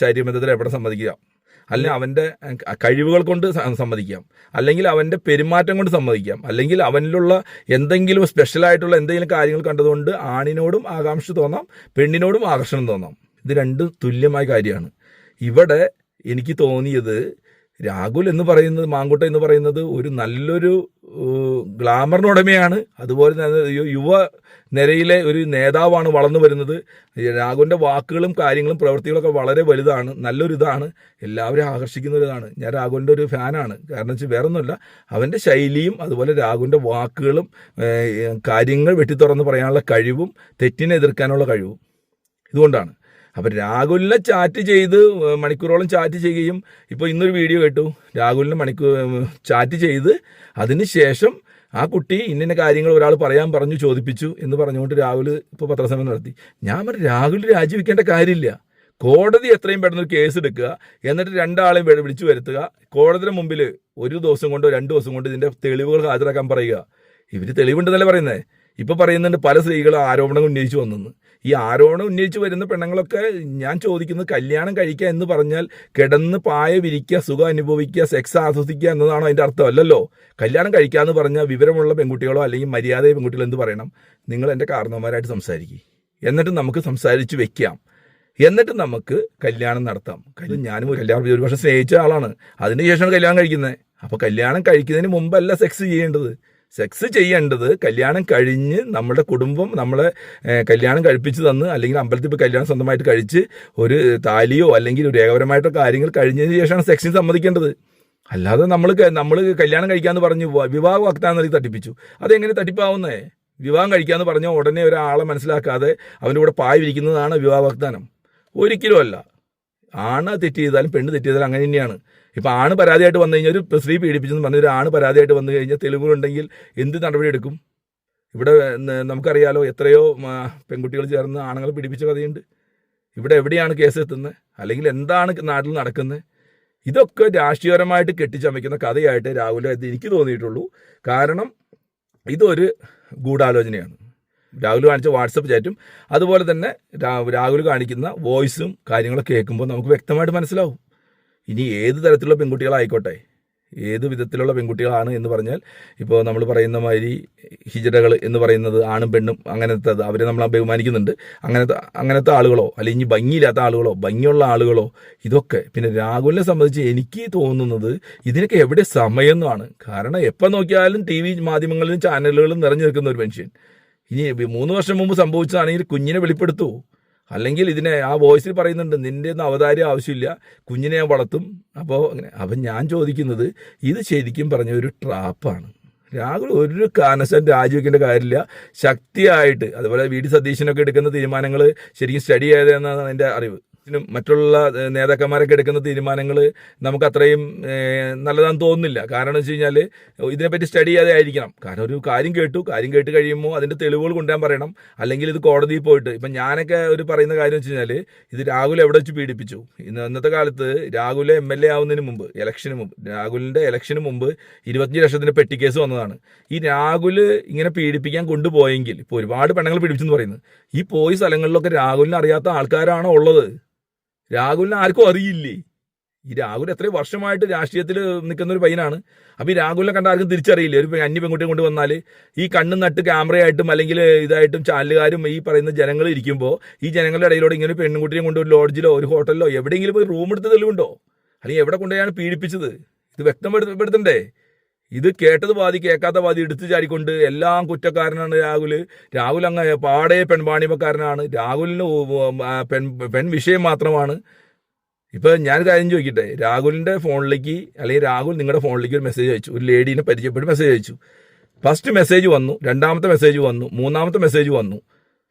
ശാരീരിക ബന്ധത്തിൽ എവിടെ സമ്മതിക്കുക. അല്ലെങ്കിൽ അവന്റെ കഴിവുകൾ കൊണ്ട് സമ്മതിക്കാം. അല്ലെങ്കിൽ അവന്റെ പെരുമാറ്റം കൊണ്ട് സമ്മതിക്കാം. അല്ലെങ്കിൽ അവനിലുള്ള എന്തെങ്കിലും സ്പെഷ്യലായിട്ടുള്ള എന്തെങ്കിലും കാര്യങ്ങൾ കണ്ടതുകൊണ്ട് ആണിനോടും ആകാംക്ഷ തോന്നാം പെണ്ണിനോടും ആകർഷണം തോന്നാം. ഇത് രണ്ടും തുല്യമായ കാര്യമാണ്. ഇവിടെ എനിക്ക് തോന്നിയത് രാഹുൽ എന്ന് പറയുന്നത് മാങ്കുട്ട എന്ന് പറയുന്നത് ഒരു നല്ലൊരു ഗ്ലാമറിനുടമയാണ് അതുപോലെ തന്നെ യുവ നിരയിലെ ഒരു നേതാവാണ് വളർന്നു വരുന്നത്. രാഘുവിന്റെ വാക്കുകളും കാര്യങ്ങളും പ്രവൃത്തികളൊക്കെ വളരെ വലുതാണ് നല്ലൊരു ഇതാണ് എല്ലാവരും ആകർഷിക്കുന്ന ഒരിതാണ് ഞാൻ രാഘുവിന്റെ ഒരു ഫാനാണ്. കാരണം വെച്ചാൽ വേറെ ഒന്നുമില്ല അവന്റെ ശൈലിയും അതുപോലെ രാഘുവിന്റെ വാക്കുകളും കാര്യങ്ങൾ വെട്ടിത്തുറന്ന് പറയാനുള്ള കഴിവും തെറ്റിനെ എതിർക്കാനുള്ള കഴിവും ഇതുകൊണ്ടാണ്. അപ്പം രാഹുലിനെ ചാറ്റ് ചെയ്ത് മണിക്കൂറോളം ചാറ്റ് ചെയ്യുകയും ഇപ്പോൾ ഇന്നൊരു വീഡിയോ കേട്ടു. രാഹുലിനെ മണിക്കൂർ ചാറ്റ് ചെയ്ത് അതിന് ശേഷം ആ കുട്ടി ഇന്ന കാര്യങ്ങൾ ഒരാൾ പറയാൻ പറഞ്ഞു ചോദിപ്പിച്ചു എന്ന് പറഞ്ഞുകൊണ്ട് രാഹുൽ ഇപ്പോൾ പത്രസമ്മേളനം നടത്തി. ഞാൻ പറഞ്ഞു രാഹുൽ രാജിവെക്കേണ്ട കാര്യമില്ല. കോടതി എത്രയും പെട്ടെന്ന് ഒരു കേസ് എടുക്കുക എന്നിട്ട് രണ്ടാളെയും വിളിച്ചു വരുത്തുക കോടതിയുടെ മുമ്പിൽ ഒരു ദിവസം കൊണ്ടോ രണ്ട് ദിവസം കൊണ്ടോ ഇതിന്റെ തെളിവുകൾ ഹാജരാക്കാൻ പറയുക. ഇവർ തെളിവുണ്ടെന്നല്ലേ പറയുന്നത് ഇപ്പൊ പറയുന്നുണ്ട് പല സ്ത്രീകളും ആരോപണങ്ങൾ ഉന്നയിച്ചു വന്നെന്ന്. ഈ ആരോപണം ഉന്നയിച്ചു വരുന്ന പെണ്ണുങ്ങളൊക്കെ ഞാൻ ചോദിക്കുന്നത് കല്യാണം കഴിക്കുക എന്ന് പറഞ്ഞാൽ കിടന്ന് പായ വിരിക്കുക സുഖം അനുഭവിക്കുക സെക്സ് ആസ്വദിക്കുക എന്നതാണോ അതിന്റെ അർത്ഥം? അല്ലല്ലോ. കല്യാണം കഴിക്കുക എന്ന് പറഞ്ഞാൽ വിവരമുള്ള പെൺകുട്ടികളോ അല്ലെങ്കിൽ മര്യാദ പെൺകുട്ടികളോ എന്ത് പറയണം? നിങ്ങൾ എന്റെ കാരണവന്മാരായിട്ട് സംസാരിക്കുക എന്നിട്ട് നമുക്ക് സംസാരിച്ച് വെക്കാം. എന്നിട്ട് നമുക്ക് കല്യാണം നടത്താം. കാര്യം ഞാനും കല്യാണം ഒരു വർഷം സ്നേഹിച്ച ആളാണ്. അതിന് ശേഷമാണ് കല്യാണം കഴിക്കുന്നത്. അപ്പോൾ കല്യാണം കഴിക്കുന്നതിന് മുമ്പല്ല സെക്സ് ചെയ്യേണ്ടത്. സെക്സ് ചെയ്യേണ്ടത് കല്യാണം കഴിഞ്ഞ് നമ്മുടെ കുടുംബം നമ്മളെ കല്യാണം കഴിപ്പിച്ച് തന്ന് അല്ലെങ്കിൽ അമ്പലത്തിൽ പോയി കല്യാണം സ്വന്തമായിട്ട് കഴിച്ച് ഒരു താലിയോ അല്ലെങ്കിൽ ഒരു ഏകപരമായിട്ടോ കാര്യങ്ങൾ കഴിഞ്ഞതിന് ശേഷമാണ് സെക്സിന് സമ്മതിക്കേണ്ടത്. അല്ലാതെ നമ്മൾ നമ്മൾ കല്യാണം കഴിക്കാമെന്ന് പറഞ്ഞു വിവാഹ വാഗ്ദാനം തട്ടിപ്പിച്ചു. അതെങ്ങനെ തട്ടിപ്പാവുന്നേ? വിവാഹം കഴിക്കാമെന്ന് പറഞ്ഞ ഉടനെ ഒരാളെ മനസ്സിലാക്കാതെ അവന്റെ കൂടെ പായ വിരിക്കുന്നതാണ് വിവാഹ വാഗ്ദാനം. ഒരിക്കലും അല്ല ആണ് തെറ്റ് ചെയ്താലും പെണ്ണ് തെറ്റ് ചെയ്താലും അങ്ങനെ തന്നെയാണ്. ഇപ്പം ആണ് പരാതിയായിട്ട് വന്നു കഴിഞ്ഞാൽ ഒരു സ്ത്രീ പീഡിപ്പിച്ചെന്ന് പറഞ്ഞ ഒരു ആണ് പരാതിയായിട്ട് വന്നു കഴിഞ്ഞാൽ തെളിവുകളുണ്ടെങ്കിൽ എന്ത് നടപടി എടുക്കും? ഇവിടെ നമുക്കറിയാലോ എത്രയോ പെൺകുട്ടികൾ ചേർന്ന് ആണുങ്ങൾ പിടിപ്പിച്ച കഥയുണ്ട്. ഇവിടെ എവിടെയാണ് കേസ് എത്തുന്നത് അല്ലെങ്കിൽ എന്താണ് നാട്ടിൽ നടക്കുന്നത് ഇതൊക്കെ രാഷ്ട്രീയപരമായിട്ട് കെട്ടിച്ചമയ്ക്കുന്ന കഥയായിട്ട് രാഹുൽ ഇത് എനിക്ക് തോന്നിയിട്ടുള്ളൂ. കാരണം ഇതൊരു ഗൂഢാലോചനയാണ്. രാഹുൽ കാണിച്ച വാട്സപ്പ് ചാറ്റും അതുപോലെ തന്നെ രാഹുൽ കാണിക്കുന്ന വോയിസും കാര്യങ്ങളൊക്കെ കേൾക്കുമ്പോൾ നമുക്ക് വ്യക്തമായിട്ട് മനസ്സിലാവും. ഇനി ഏത് തരത്തിലുള്ള പെൺകുട്ടികളായിക്കോട്ടെ? ഏത് വിധത്തിലുള്ള പെൺകുട്ടികളാണ് എന്ന് പറഞ്ഞാൽ ഇപ്പോൾ നമ്മൾ പറയുന്ന മാതിരി ഹിജടകൾ എന്ന് പറയുന്നത് ആണും പെണ്ണും അങ്ങനത്തെ അവരെ നമ്മൾ ബഹുമാനിക്കുന്നുണ്ട് അങ്ങനത്തെ അങ്ങനത്തെ ആളുകളോ അല്ലെങ്കിൽ ഭംഗിയില്ലാത്ത ആളുകളോ ഭംഗിയുള്ള ആളുകളോ ഇതൊക്കെ പിന്നെ രാഹുലിനെ സംബന്ധിച്ച് എനിക്ക് തോന്നുന്നത് ഇതിനൊക്കെ എവിടെ സമയമെന്നാണ്. കാരണം എപ്പോൾ നോക്കിയാലും ടി വി മാധ്യമങ്ങളിലും ചാനലുകളിലും നിറഞ്ഞു നിൽക്കുന്ന ഒരു മനുഷ്യൻ. ഇനി മൂന്ന് വർഷം മുമ്പ് സംഭവിച്ചതാണെങ്കിൽ കുഞ്ഞിനെ വെളിപ്പെടുത്തൂ. അല്ലെങ്കിൽ ഇതിനെ ആ വോയിസിൽ പറയുന്നുണ്ട് നിന്റെ ഒന്നും അവതാരം ആവശ്യമില്ല കുഞ്ഞിനെ ഞാൻ വളർത്തും. അപ്പോൾ അങ്ങനെ അപ്പം ഞാൻ ചോദിക്കുന്നത് ഇത് ശരിക്കും പറഞ്ഞ ഒരു ട്രാപ്പാണ്. രാഹുൽ ഒരു കാനസൻ രാജിവെക്കേണ്ട കാര്യമില്ല. ശക്തിയായിട്ട് അതുപോലെ വി ഡി സതീശനൊക്കെ എടുക്കുന്ന തീരുമാനങ്ങൾ ശരിക്കും സ്റ്റഡി ചെയ്തതെന്നാണ് എന്റെ അറിവ്. മറ്റുള്ള നേതാക്കന്മാരൊക്കെ എടുക്കുന്ന തീരുമാനങ്ങൾ നമുക്ക് അത്രയും നല്ലതാണെന്ന് തോന്നുന്നില്ല. കാരണം വെച്ച് കഴിഞ്ഞാൽ ഇതിനെപ്പറ്റി സ്റ്റഡി ചെയ്യാതെ ആയിരിക്കണം. കാരണം ഒരു കാര്യം കേട്ടു. കാര്യം കേട്ട് കഴിയുമ്പോൾ അതിന്റെ തെളിവുകൾ കൊണ്ടുവരാൻ പറയണം. അല്ലെങ്കിൽ ഇത് കോടതിയിൽ പോയിട്ട്. ഇപ്പം ഞാനൊക്കെ ഒരു പറയുന്ന കാര്യം വെച്ച് കഴിഞ്ഞാൽ ഇത് രാഹുൽ എവിടെ വെച്ച് പീഡിപ്പിച്ചു? ഇന്ന് ഇന്നത്തെ കാലത്ത് രാഹുൽ എം എൽ എ ആവുന്നതിന് മുമ്പ് ഇലക്ഷന് മുമ്പ് രാഹുലിന്റെ ഇലക്ഷന് മുമ്പ് ഇരുപത്തഞ്ച് ലക്ഷത്തിന് പെട്ടി കേസ് വന്നതാണ്. ഈ രാഹുൽ ഇങ്ങനെ പീഡിപ്പിക്കാൻ കൊണ്ടുപോയെങ്കിൽ ഇപ്പോൾ ഒരുപാട് പെണ്ണുങ്ങൾ പീഡിപ്പിച്ചെന്ന് പറയുന്നത്. ഈ പോയ സ്ഥലങ്ങളിലൊക്കെ രാഹുലിനെ അറിയാത്ത ആൾക്കാരാണോ ഉള്ളത്? രാഹുലിനെ ആർക്കും അറിയില്ലേ? ഈ രാഹുൽ എത്രയും വർഷമായിട്ട് രാഷ്ട്രീയത്തിൽ നിൽക്കുന്ന ഒരു പയ്യനാണ്. അപ്പോൾ ഈ രാഹുലിനെ കണ്ട ആർക്കും തിരിച്ചറിയില്ല? ഒരു അന്യ പെൺകുട്ടിയെ കൊണ്ട് വന്നാൽ ഈ കണ്ണും നട്ട് ക്യാമറയായിട്ടും അല്ലെങ്കിൽ ഇതായിട്ടും ചാനലുകാരും ഈ പറയുന്ന ജനങ്ങൾ ഇരിക്കുമ്പോൾ ഈ ജനങ്ങളുടെ ഇടയിലൂടെ ഇങ്ങനെ ഒരു പെൺകുട്ടിയെ കൊണ്ട് ഒരു ലോഡ്ജിലോ ഒരു ഹോട്ടലിലോ എവിടെയെങ്കിലും പോയി റൂം എടുത്ത് തെളിവുണ്ടോ അല്ലെങ്കിൽ എവിടെ കൊണ്ടുപോയാണ് പീഡിപ്പിച്ചത്? ഇത് വ്യക്തപ്പെടുത്തണ്ടേ ഇത് കേട്ടത് വാദി കേൾക്കാത്ത വാദി എടുത്തു ചാടിക്കൊണ്ട് എല്ലാം കുറ്റക്കാരനാണ് രാഹുൽ രാഹുൽ അങ്ങ് പാടെ പെൺപാണിമക്കാരനാണ് രാഹുലിന് പെൺ പെൺ വിഷയം മാത്രമാണ്. ഇപ്പൊ ഞാൻ കാര്യം ചോദിക്കട്ടെ? രാഹുലിന്റെ ഫോണിലേക്ക് അല്ലെങ്കിൽ രാഹുൽ നിങ്ങളുടെ ഫോണിലേക്ക് ഒരു മെസ്സേജ് അയച്ചു. ഒരു ലേഡീനെ പരിചയപ്പെട്ട് മെസ്സേജ് അയച്ചു. ഫസ്റ്റ് മെസ്സേജ് വന്നു രണ്ടാമത്തെ മെസ്സേജ് വന്നു മൂന്നാമത്തെ മെസ്സേജ് വന്നു.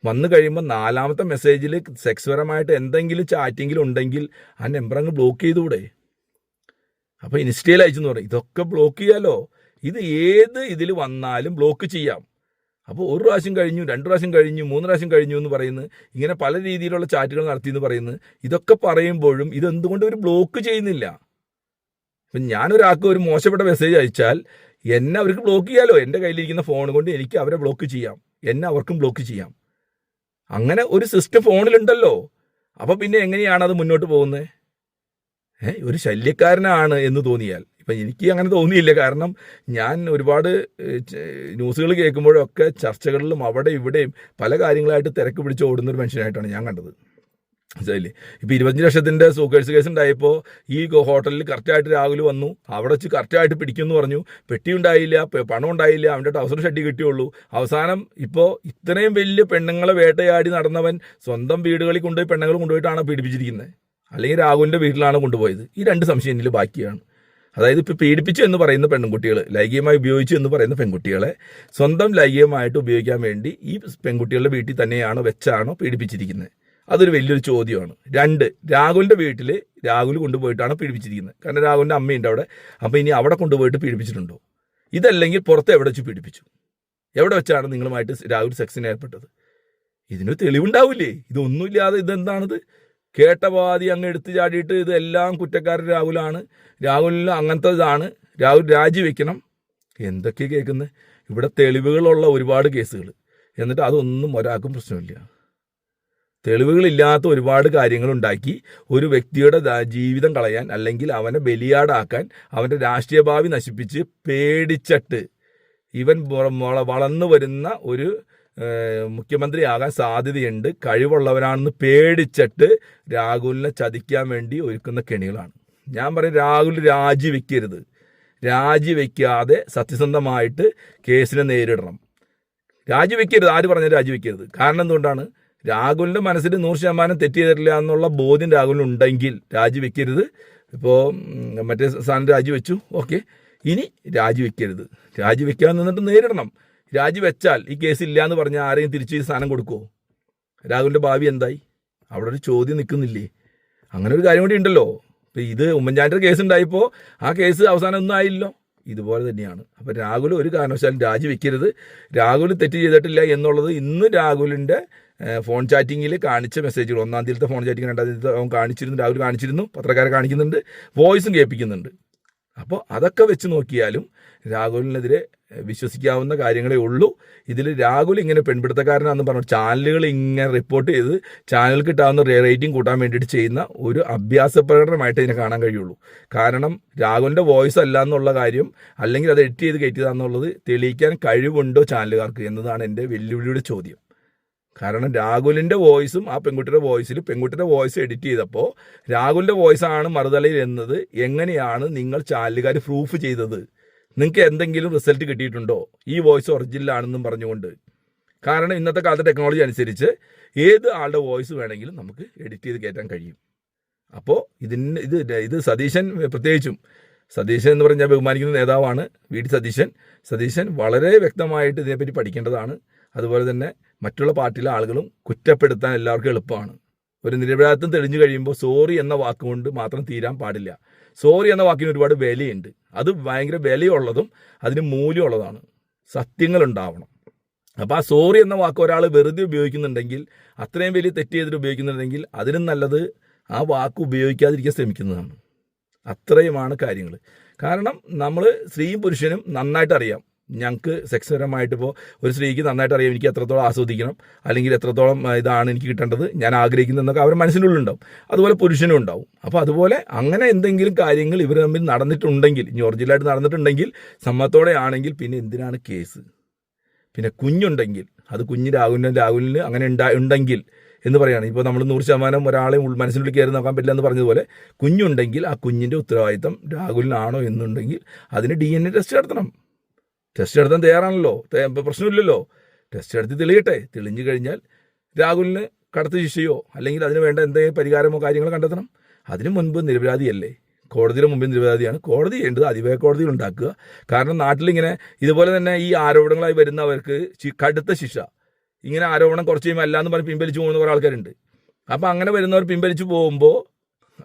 വന്നു കഴിയുമ്പോൾ നാലാമത്തെ മെസ്സേജിൽ സെക്സ്പരമായിട്ട് എന്തെങ്കിലും ചാറ്റിങ്ങിലും ഉണ്ടെങ്കിൽ ആ നമ്പർ അങ്ങ് ബ്ലോക്ക് ചെയ്തുകൂടെ? അപ്പോൾ ഇൻസ്റ്റയിൽ അയച്ചെന്ന് പറയും ഇതൊക്കെ ബ്ലോക്ക് ചെയ്യാലോ? ഇത് ഏത് ഇതിൽ വന്നാലും ബ്ലോക്ക് ചെയ്യാം. അപ്പോൾ ഒരു പ്രാവശ്യം കഴിഞ്ഞു രണ്ട് പ്രാവശ്യം കഴിഞ്ഞു മൂന്ന് പ്രാവശ്യം കഴിഞ്ഞു എന്ന് പറയുന്നു. ഇങ്ങനെ പല രീതിയിലുള്ള ചാറ്റുകൾ നടത്തി എന്ന് പറയുന്നു. ഇതൊക്കെ പറയുമ്പോഴും ഇതെന്തുകൊണ്ട് ഒരു ബ്ലോക്ക് ചെയ്യുന്നില്ല? ഇപ്പം ഞാനൊരാൾക്ക് ഒരു മോശപ്പെട്ട മെസ്സേജ് അയച്ചാൽ എന്നെ അവർക്ക് ബ്ലോക്ക് ചെയ്യാലോ? എന്റെ കയ്യിലിരിക്കുന്ന ഫോൺ കൊണ്ട് എനിക്ക് അവരെ ബ്ലോക്ക് ചെയ്യാം. എന്നെ അവർക്കും ബ്ലോക്ക് ചെയ്യാം. അങ്ങനെ ഒരു സിസ്റ്റം ഫോണിലുണ്ടല്ലോ അപ്പോൾ പിന്നെ എങ്ങനെയാണ് അത് മുന്നോട്ട് പോകുന്നത്? ഒരു ശല്യക്കാരനാണ് എന്ന് തോന്നിയാൽ. ഇപ്പം എനിക്ക് അങ്ങനെ തോന്നിയില്ല. കാരണം ഞാൻ ഒരുപാട് ന്യൂസുകൾ കേൾക്കുമ്പോഴൊക്കെ ചർച്ചകളിലും അവിടെ ഇവിടെയും പല കാര്യങ്ങളായിട്ട് തിരക്ക് പിടിച്ച് ഓടുന്ന ഒരു മനുഷ്യനായിട്ടാണ് ഞാൻ കണ്ടത്. മനസ്സിലായില്ലേ? ഇപ്പം ഇരുപത്തഞ്ച് ലക്ഷത്തിന്റെ സൂക്കേഴ്സ് കേസ് ഉണ്ടായപ്പോൾ ഈ ഹോട്ടലിൽ കറക്റ്റായിട്ട് രാഹുൽ വന്നു. അവിടെ വെച്ച് കറക്റ്റായിട്ട് പിടിക്കുമെന്ന് പറഞ്ഞു. പെട്ടി ഉണ്ടായില്ല പണം ഉണ്ടായില്ല. അവന്റെ ടൗസർ ഷെഡി കിട്ടിയുള്ളൂ. അവസാനം ഇപ്പോൾ ഇത്രയും വലിയ പെണ്ണുങ്ങളെ വേട്ടയാടി നടന്നവൻ സ്വന്തം വീടുകളിൽ കൊണ്ടുപോയി പെണ്ണുങ്ങൾ കൊണ്ടുപോയിട്ടാണ് പീഡിപ്പിച്ചിരിക്കുന്നത്? അല്ലെങ്കിൽ രാഹുലിന്റെ വീട്ടിലാണ് കൊണ്ടുപോയത്. ഈ രണ്ട് സംശയം ഇതിൽ ബാക്കിയാണ്. അതായത് ഇപ്പോൾ പീഡിപ്പിച്ചു എന്ന് പറയുന്ന പെൺകുട്ടികൾ ലൈംഗികമായി ഉപയോഗിച്ചു എന്ന് പറയുന്ന പെൺകുട്ടികളെ സ്വന്തം ലൈംഗികമായിട്ട് ഉപയോഗിക്കാൻ വേണ്ടി ഈ പെൺകുട്ടികളുടെ വീട്ടിൽ തന്നെയാണോ വെച്ചാണോ പീഡിപ്പിച്ചിരിക്കുന്നത്? അതൊരു വലിയൊരു ചോദ്യമാണ്. രണ്ട് രാഹുലിന്റെ വീട്ടിൽ രാഹുൽ കൊണ്ടുപോയിട്ടാണ് പീഡിപ്പിച്ചിരിക്കുന്നത്? കാരണം രാഹുലിന്റെ അമ്മയുണ്ട് അവിടെ. അപ്പോൾ ഇനി അവിടെ കൊണ്ടുപോയിട്ട് പീഡിപ്പിച്ചിട്ടുണ്ടോ? ഇതല്ലെങ്കിൽ പുറത്ത് എവിടെ വെച്ച് പീഡിപ്പിച്ചു? എവിടെ വെച്ചാണ് നിങ്ങളുമായിട്ട് രാഹുൽ സെക്സിന് ഏർപ്പെട്ടത്? ഇതിന് തെളിവുണ്ടാവില്ലേ? ഇതൊന്നുമില്ലാതെ ഇതെന്താണിത്? കേട്ട പാതി അങ്ങ് എടുത്തു ചാടിയിട്ട് ഇതെല്ലാം കുറ്റക്കാരൻ രാഹുലാണ്. രാഹുലിന് അങ്ങനത്തെ ഇതാണ് രാഹുൽ രാജിവെക്കണം എന്തൊക്കെ കേൾക്കുന്നത് ഇവിടെ തെളിവുകളുള്ള ഒരുപാട് കേസുകൾ എന്നിട്ട് അതൊന്നും ഒരാൾക്കും പ്രശ്നമില്ല. തെളിവുകളില്ലാത്ത ഒരുപാട് കാര്യങ്ങൾ ഉണ്ടാക്കി ഒരു വ്യക്തിയുടെ ജീവിതം കളയാൻ അല്ലെങ്കിൽ അവനെ ബലിയാടാക്കാൻ അവന്റെ രാഷ്ട്രീയ ഭാവി നശിപ്പിച്ച് പേടിച്ചിട്ട് ഇവൻ വള- വള- വളർന്നു വരുന്ന ഒരു മുഖ്യമന്ത്രിയാകാൻ സാധ്യതയുണ്ട്. കഴിവുള്ളവരാണെന്ന് പേടിച്ചിട്ട് രാഹുലിനെ ചതിക്കാൻ വേണ്ടി ഒരുക്കുന്ന കെണികളാണ്. ഞാൻ പറയും രാഹുൽ രാജിവെക്കരുത്. രാജിവെക്കാതെ സത്യസന്ധമായിട്ട് കേസിനെ നേരിടണം. രാജിവെക്കരുത്. ആര് പറഞ്ഞാൽ രാജിവെക്കരുത്. കാരണം എന്തുകൊണ്ടാണ്? രാഹുലിന്റെ മനസ്സിൽ നൂറ് ശതമാനം തെറ്റ് ചെയ്തിട്ടില്ല എന്നുള്ള ബോധ്യം രാഹുലിന് ഉണ്ടെങ്കിൽ രാജിവെക്കരുത് ഇപ്പോൾ മറ്റേ സ്ഥാനം രാജിവെച്ചു. ഓക്കെ. ഇനി രാജിവെക്കരുത്. രാജിവെക്കാൻ നിന്നിട്ട് നേരിടണം. രാജിവെച്ചാൽ ഈ കേസ് ഇല്ല എന്ന് പറഞ്ഞാൽ ആരെയും തിരിച്ച് സ്ഥാനം കൊടുക്കുമോ രാഹുലിന്റെ ഭാവി എന്തായി? അവിടെ ഒരു ചോദ്യം നിൽക്കുന്നില്ലേ? അങ്ങനെ ഒരു കാര്യം കൂടി ഉണ്ടല്ലോ. അപ്പോൾ ഇത് ഉമ്മൻചാണ്ടിയുടെ കേസ് ഉണ്ടായപ്പോൾ ആ കേസ് അവസാനം ഒന്നും ആയില്ലോ. ഇതുപോലെ തന്നെയാണ്. അപ്പം രാഹുൽ ഒരു കാരണവശാലും രാജിവെക്കരുത്. രാഹുൽ തെറ്റ് ചെയ്തിട്ടില്ല എന്നുള്ളത് ഇന്ന് രാഹുലിന്റെ ഫോൺ ചാറ്റിങ്ങിൽ കാണിച്ച മെസ്സേജുകൾ. ഒന്നാം തീയതിയിലത്തെ ഫോൺ ചാറ്റിങ് രണ്ടാം തീയതി അവൻ കാണിച്ചിരുന്നു രാഹുൽ കാണിച്ചിരുന്നു പത്രക്കാരെ കാണിക്കുന്നുണ്ട് വോയിസും കേൾപ്പിക്കുന്നുണ്ട്. അപ്പോൾ അതൊക്കെ വെച്ച് നോക്കിയാലും രാഹുലിനെതിരെ വിശ്വസിക്കാവുന്ന കാര്യങ്ങളേ ഉള്ളൂ. ഇതിൽ രാഹുൽ ഇങ്ങനെ പെൺപിടുത്തക്കാരനാണെന്ന് പറഞ്ഞു ചാനലുകൾ ഇങ്ങനെ റിപ്പോർട്ട് ചെയ്ത് ചാനൽ കിട്ടാവുന്ന റേറ്റിംഗ് കൂട്ടാൻ വേണ്ടിയിട്ട് ചെയ്യുന്ന ഒരു അഭ്യാസ പ്രകടനമായിട്ട് ഇതിനെ കാണാൻ കഴിയുള്ളൂ. കാരണം രാഹുലിന്റെ വോയിസ് അല്ല എന്നുള്ള കാര്യം അല്ലെങ്കിൽ അത് എഡിറ്റ് ചെയ്ത് കയറ്റിയതാണെന്നുള്ളത് തെളിയിക്കാൻ കഴിവുണ്ടോ ചാനലുകാർക്ക് എന്നതാണ് എന്റെ വെല്ലുവിളിയുടെ ചോദ്യം. കാരണം രാഹുലിന്റെ വോയിസും ആ പെൺകുട്ടിയുടെ വോയിസിൽ പെൺകുട്ടിയുടെ വോയിസ് എഡിറ്റ് ചെയ്തപ്പോൾ രാഹുലിന്റെ വോയിസ് ആണ് മറുതലയിൽ എന്നത് എങ്ങനെയാണ് നിങ്ങൾ ചാനലുകാർ പ്രൂഫ് ചെയ്തത്? നിങ്ങൾക്ക് എന്തെങ്കിലും റിസൾട്ട് കിട്ടിയിട്ടുണ്ടോ? ഈ വോയിസ് ഒറിജിനൽ ആണെന്നും പറഞ്ഞുകൊണ്ട്. കാരണം ഇന്നത്തെ കാലത്തെ ടെക്നോളജി അനുസരിച്ച് ഏത് ആളുടെ വോയിസ് വേണമെങ്കിലും നമുക്ക് എഡിറ്റ് ചെയ്ത് കയറ്റാൻ കഴിയും. അപ്പോൾ ഇതിന് ഇത് ഇത് സതീശൻ പ്രത്യേകിച്ചും. സതീശൻ എന്ന് പറഞ്ഞാൽ ബഹുമാനിക്കുന്ന നേതാവാണ് വി ഡി സതീശൻ. സതീശൻ വളരെ വ്യക്തമായിട്ട് ഇതിനെപ്പറ്റി പഠിക്കേണ്ടതാണ്. അതുപോലെ തന്നെ മറ്റുള്ള പാർട്ടിയിലെ ആളുകളും കുറ്റപ്പെടുത്താൻ എല്ലാവർക്കും എളുപ്പമാണ്. ഒരു നിരപരാധിത്വം തെളിഞ്ഞു കഴിയുമ്പോൾ സോറി എന്ന വാക്കുകൊണ്ട് മാത്രം തീരാൻ പാടില്ല. സോറി എന്ന വാക്കിന് ഒരുപാട് വിലയുണ്ട്. അത് ഭയങ്കര വിലയുള്ളതും അതിന് മൂല്യമുള്ളതാണ്. സത്യങ്ങളുണ്ടാവണം. അപ്പോൾ ആ സോറി എന്ന വാക്ക് ഒരാൾ വെറുതെ ഉപയോഗിക്കുന്നുണ്ടെങ്കിൽ അത്രയും വലിയ തെറ്റ് ചെയ്തിട്ട് ഉപയോഗിക്കുന്നുണ്ടെങ്കിൽ അതിനും നല്ലത് ആ വാക്ക് ഉപയോഗിക്കാതിരിക്കാൻ ശ്രമിക്കുന്നതാണ്. അത്രയുമാണ് കാര്യങ്ങൾ കാരണം നമ്മൾ സ്ത്രീയും പുരുഷനും നന്നായിട്ട് അറിയാം ഞങ്ങൾക്ക് സെക്സ് പരമായിട്ട് ഇപ്പോൾ ഒരു സ്ത്രീക്ക് നന്നായിട്ട് അറിയാം എനിക്ക് എത്രത്തോളം ആസ്വദിക്കണം അല്ലെങ്കിൽ എത്രത്തോളം ഇതാണ് എനിക്ക് കിട്ടേണ്ടത് ഞാൻ ആഗ്രഹിക്കുന്നതെന്നൊക്കെ അവരുടെ മനസ്സിനുള്ളിലുണ്ടാവും അതുപോലെ പുരുഷനും ഉണ്ടാവും. അപ്പോൾ അതുപോലെ അങ്ങനെ എന്തെങ്കിലും കാര്യങ്ങൾ ഇവർ തമ്മിൽ നടന്നിട്ടുണ്ടെങ്കിൽ ഇനി ഒറിജിനലായിട്ട് നടന്നിട്ടുണ്ടെങ്കിൽ സമ്മതത്തോടെ ആണെങ്കിൽ പിന്നെ എന്തിനാണ് കേസ്? പിന്നെ കുഞ്ഞുണ്ടെങ്കിൽ അത് കുഞ്ഞ് രാഹുലിന് രാഹുലിന് അങ്ങനെ ഉണ്ടാ ഉണ്ടെങ്കിൽ എന്ന് പറയുകയാണ് ഇപ്പോൾ നമ്മൾ നൂറ് ശതമാനം ഒരാളെ മനസ്സിനുള്ളിൽ കയറി നോക്കാൻ പറ്റില്ല എന്ന് പറഞ്ഞതുപോലെ കുഞ്ഞുണ്ടെങ്കിൽ ആ കുഞ്ഞിന്റെ ഉത്തരവാദിത്തം രാഹുലിനാണോ എന്നുണ്ടെങ്കിൽ അതിന് ഡി എൻ എ ടെസ്റ്റ് നടത്തണം. ടെസ്റ്റ് നടത്താൻ തയ്യാറാണല്ലോ. പ്രശ്നമില്ലല്ലോ. ടെസ്റ്റ് നടത്തി തെളിയട്ടെ. തെളിഞ്ഞു കഴിഞ്ഞാൽ രാഹുലിന് കടത്ത് ശിക്ഷയോ അല്ലെങ്കിൽ അതിന് വേണ്ട എന്തെങ്കിലും പരിഹാരമോ കാര്യങ്ങളോ കണ്ടെത്തണം. അതിനു മുൻപ് നിരപരാധിയല്ലേ? കോടതിയുടെ മുമ്പിൽ നിരപരാധിയാണ്. കോടതി ചെയ്യേണ്ടത് അതിവേഗ കോടതിയിൽ ഉണ്ടാക്കുക. കാരണം നാട്ടിലിങ്ങനെ ഇതുപോലെ തന്നെ ഈ ആരോപണങ്ങളായി വരുന്നവർക്ക് കടുത്ത ശിക്ഷ. ഇങ്ങനെ ആരോപണം കുറച്ച് കഴിയുമ്പോൾ അല്ലാന്ന് പറഞ്ഞ് പിൻവലിച്ചു പോകുന്ന കുറേ ആൾക്കാരുണ്ട്. അപ്പോൾ അങ്ങനെ വരുന്നവർ പിൻവലിച്ചു പോകുമ്പോൾ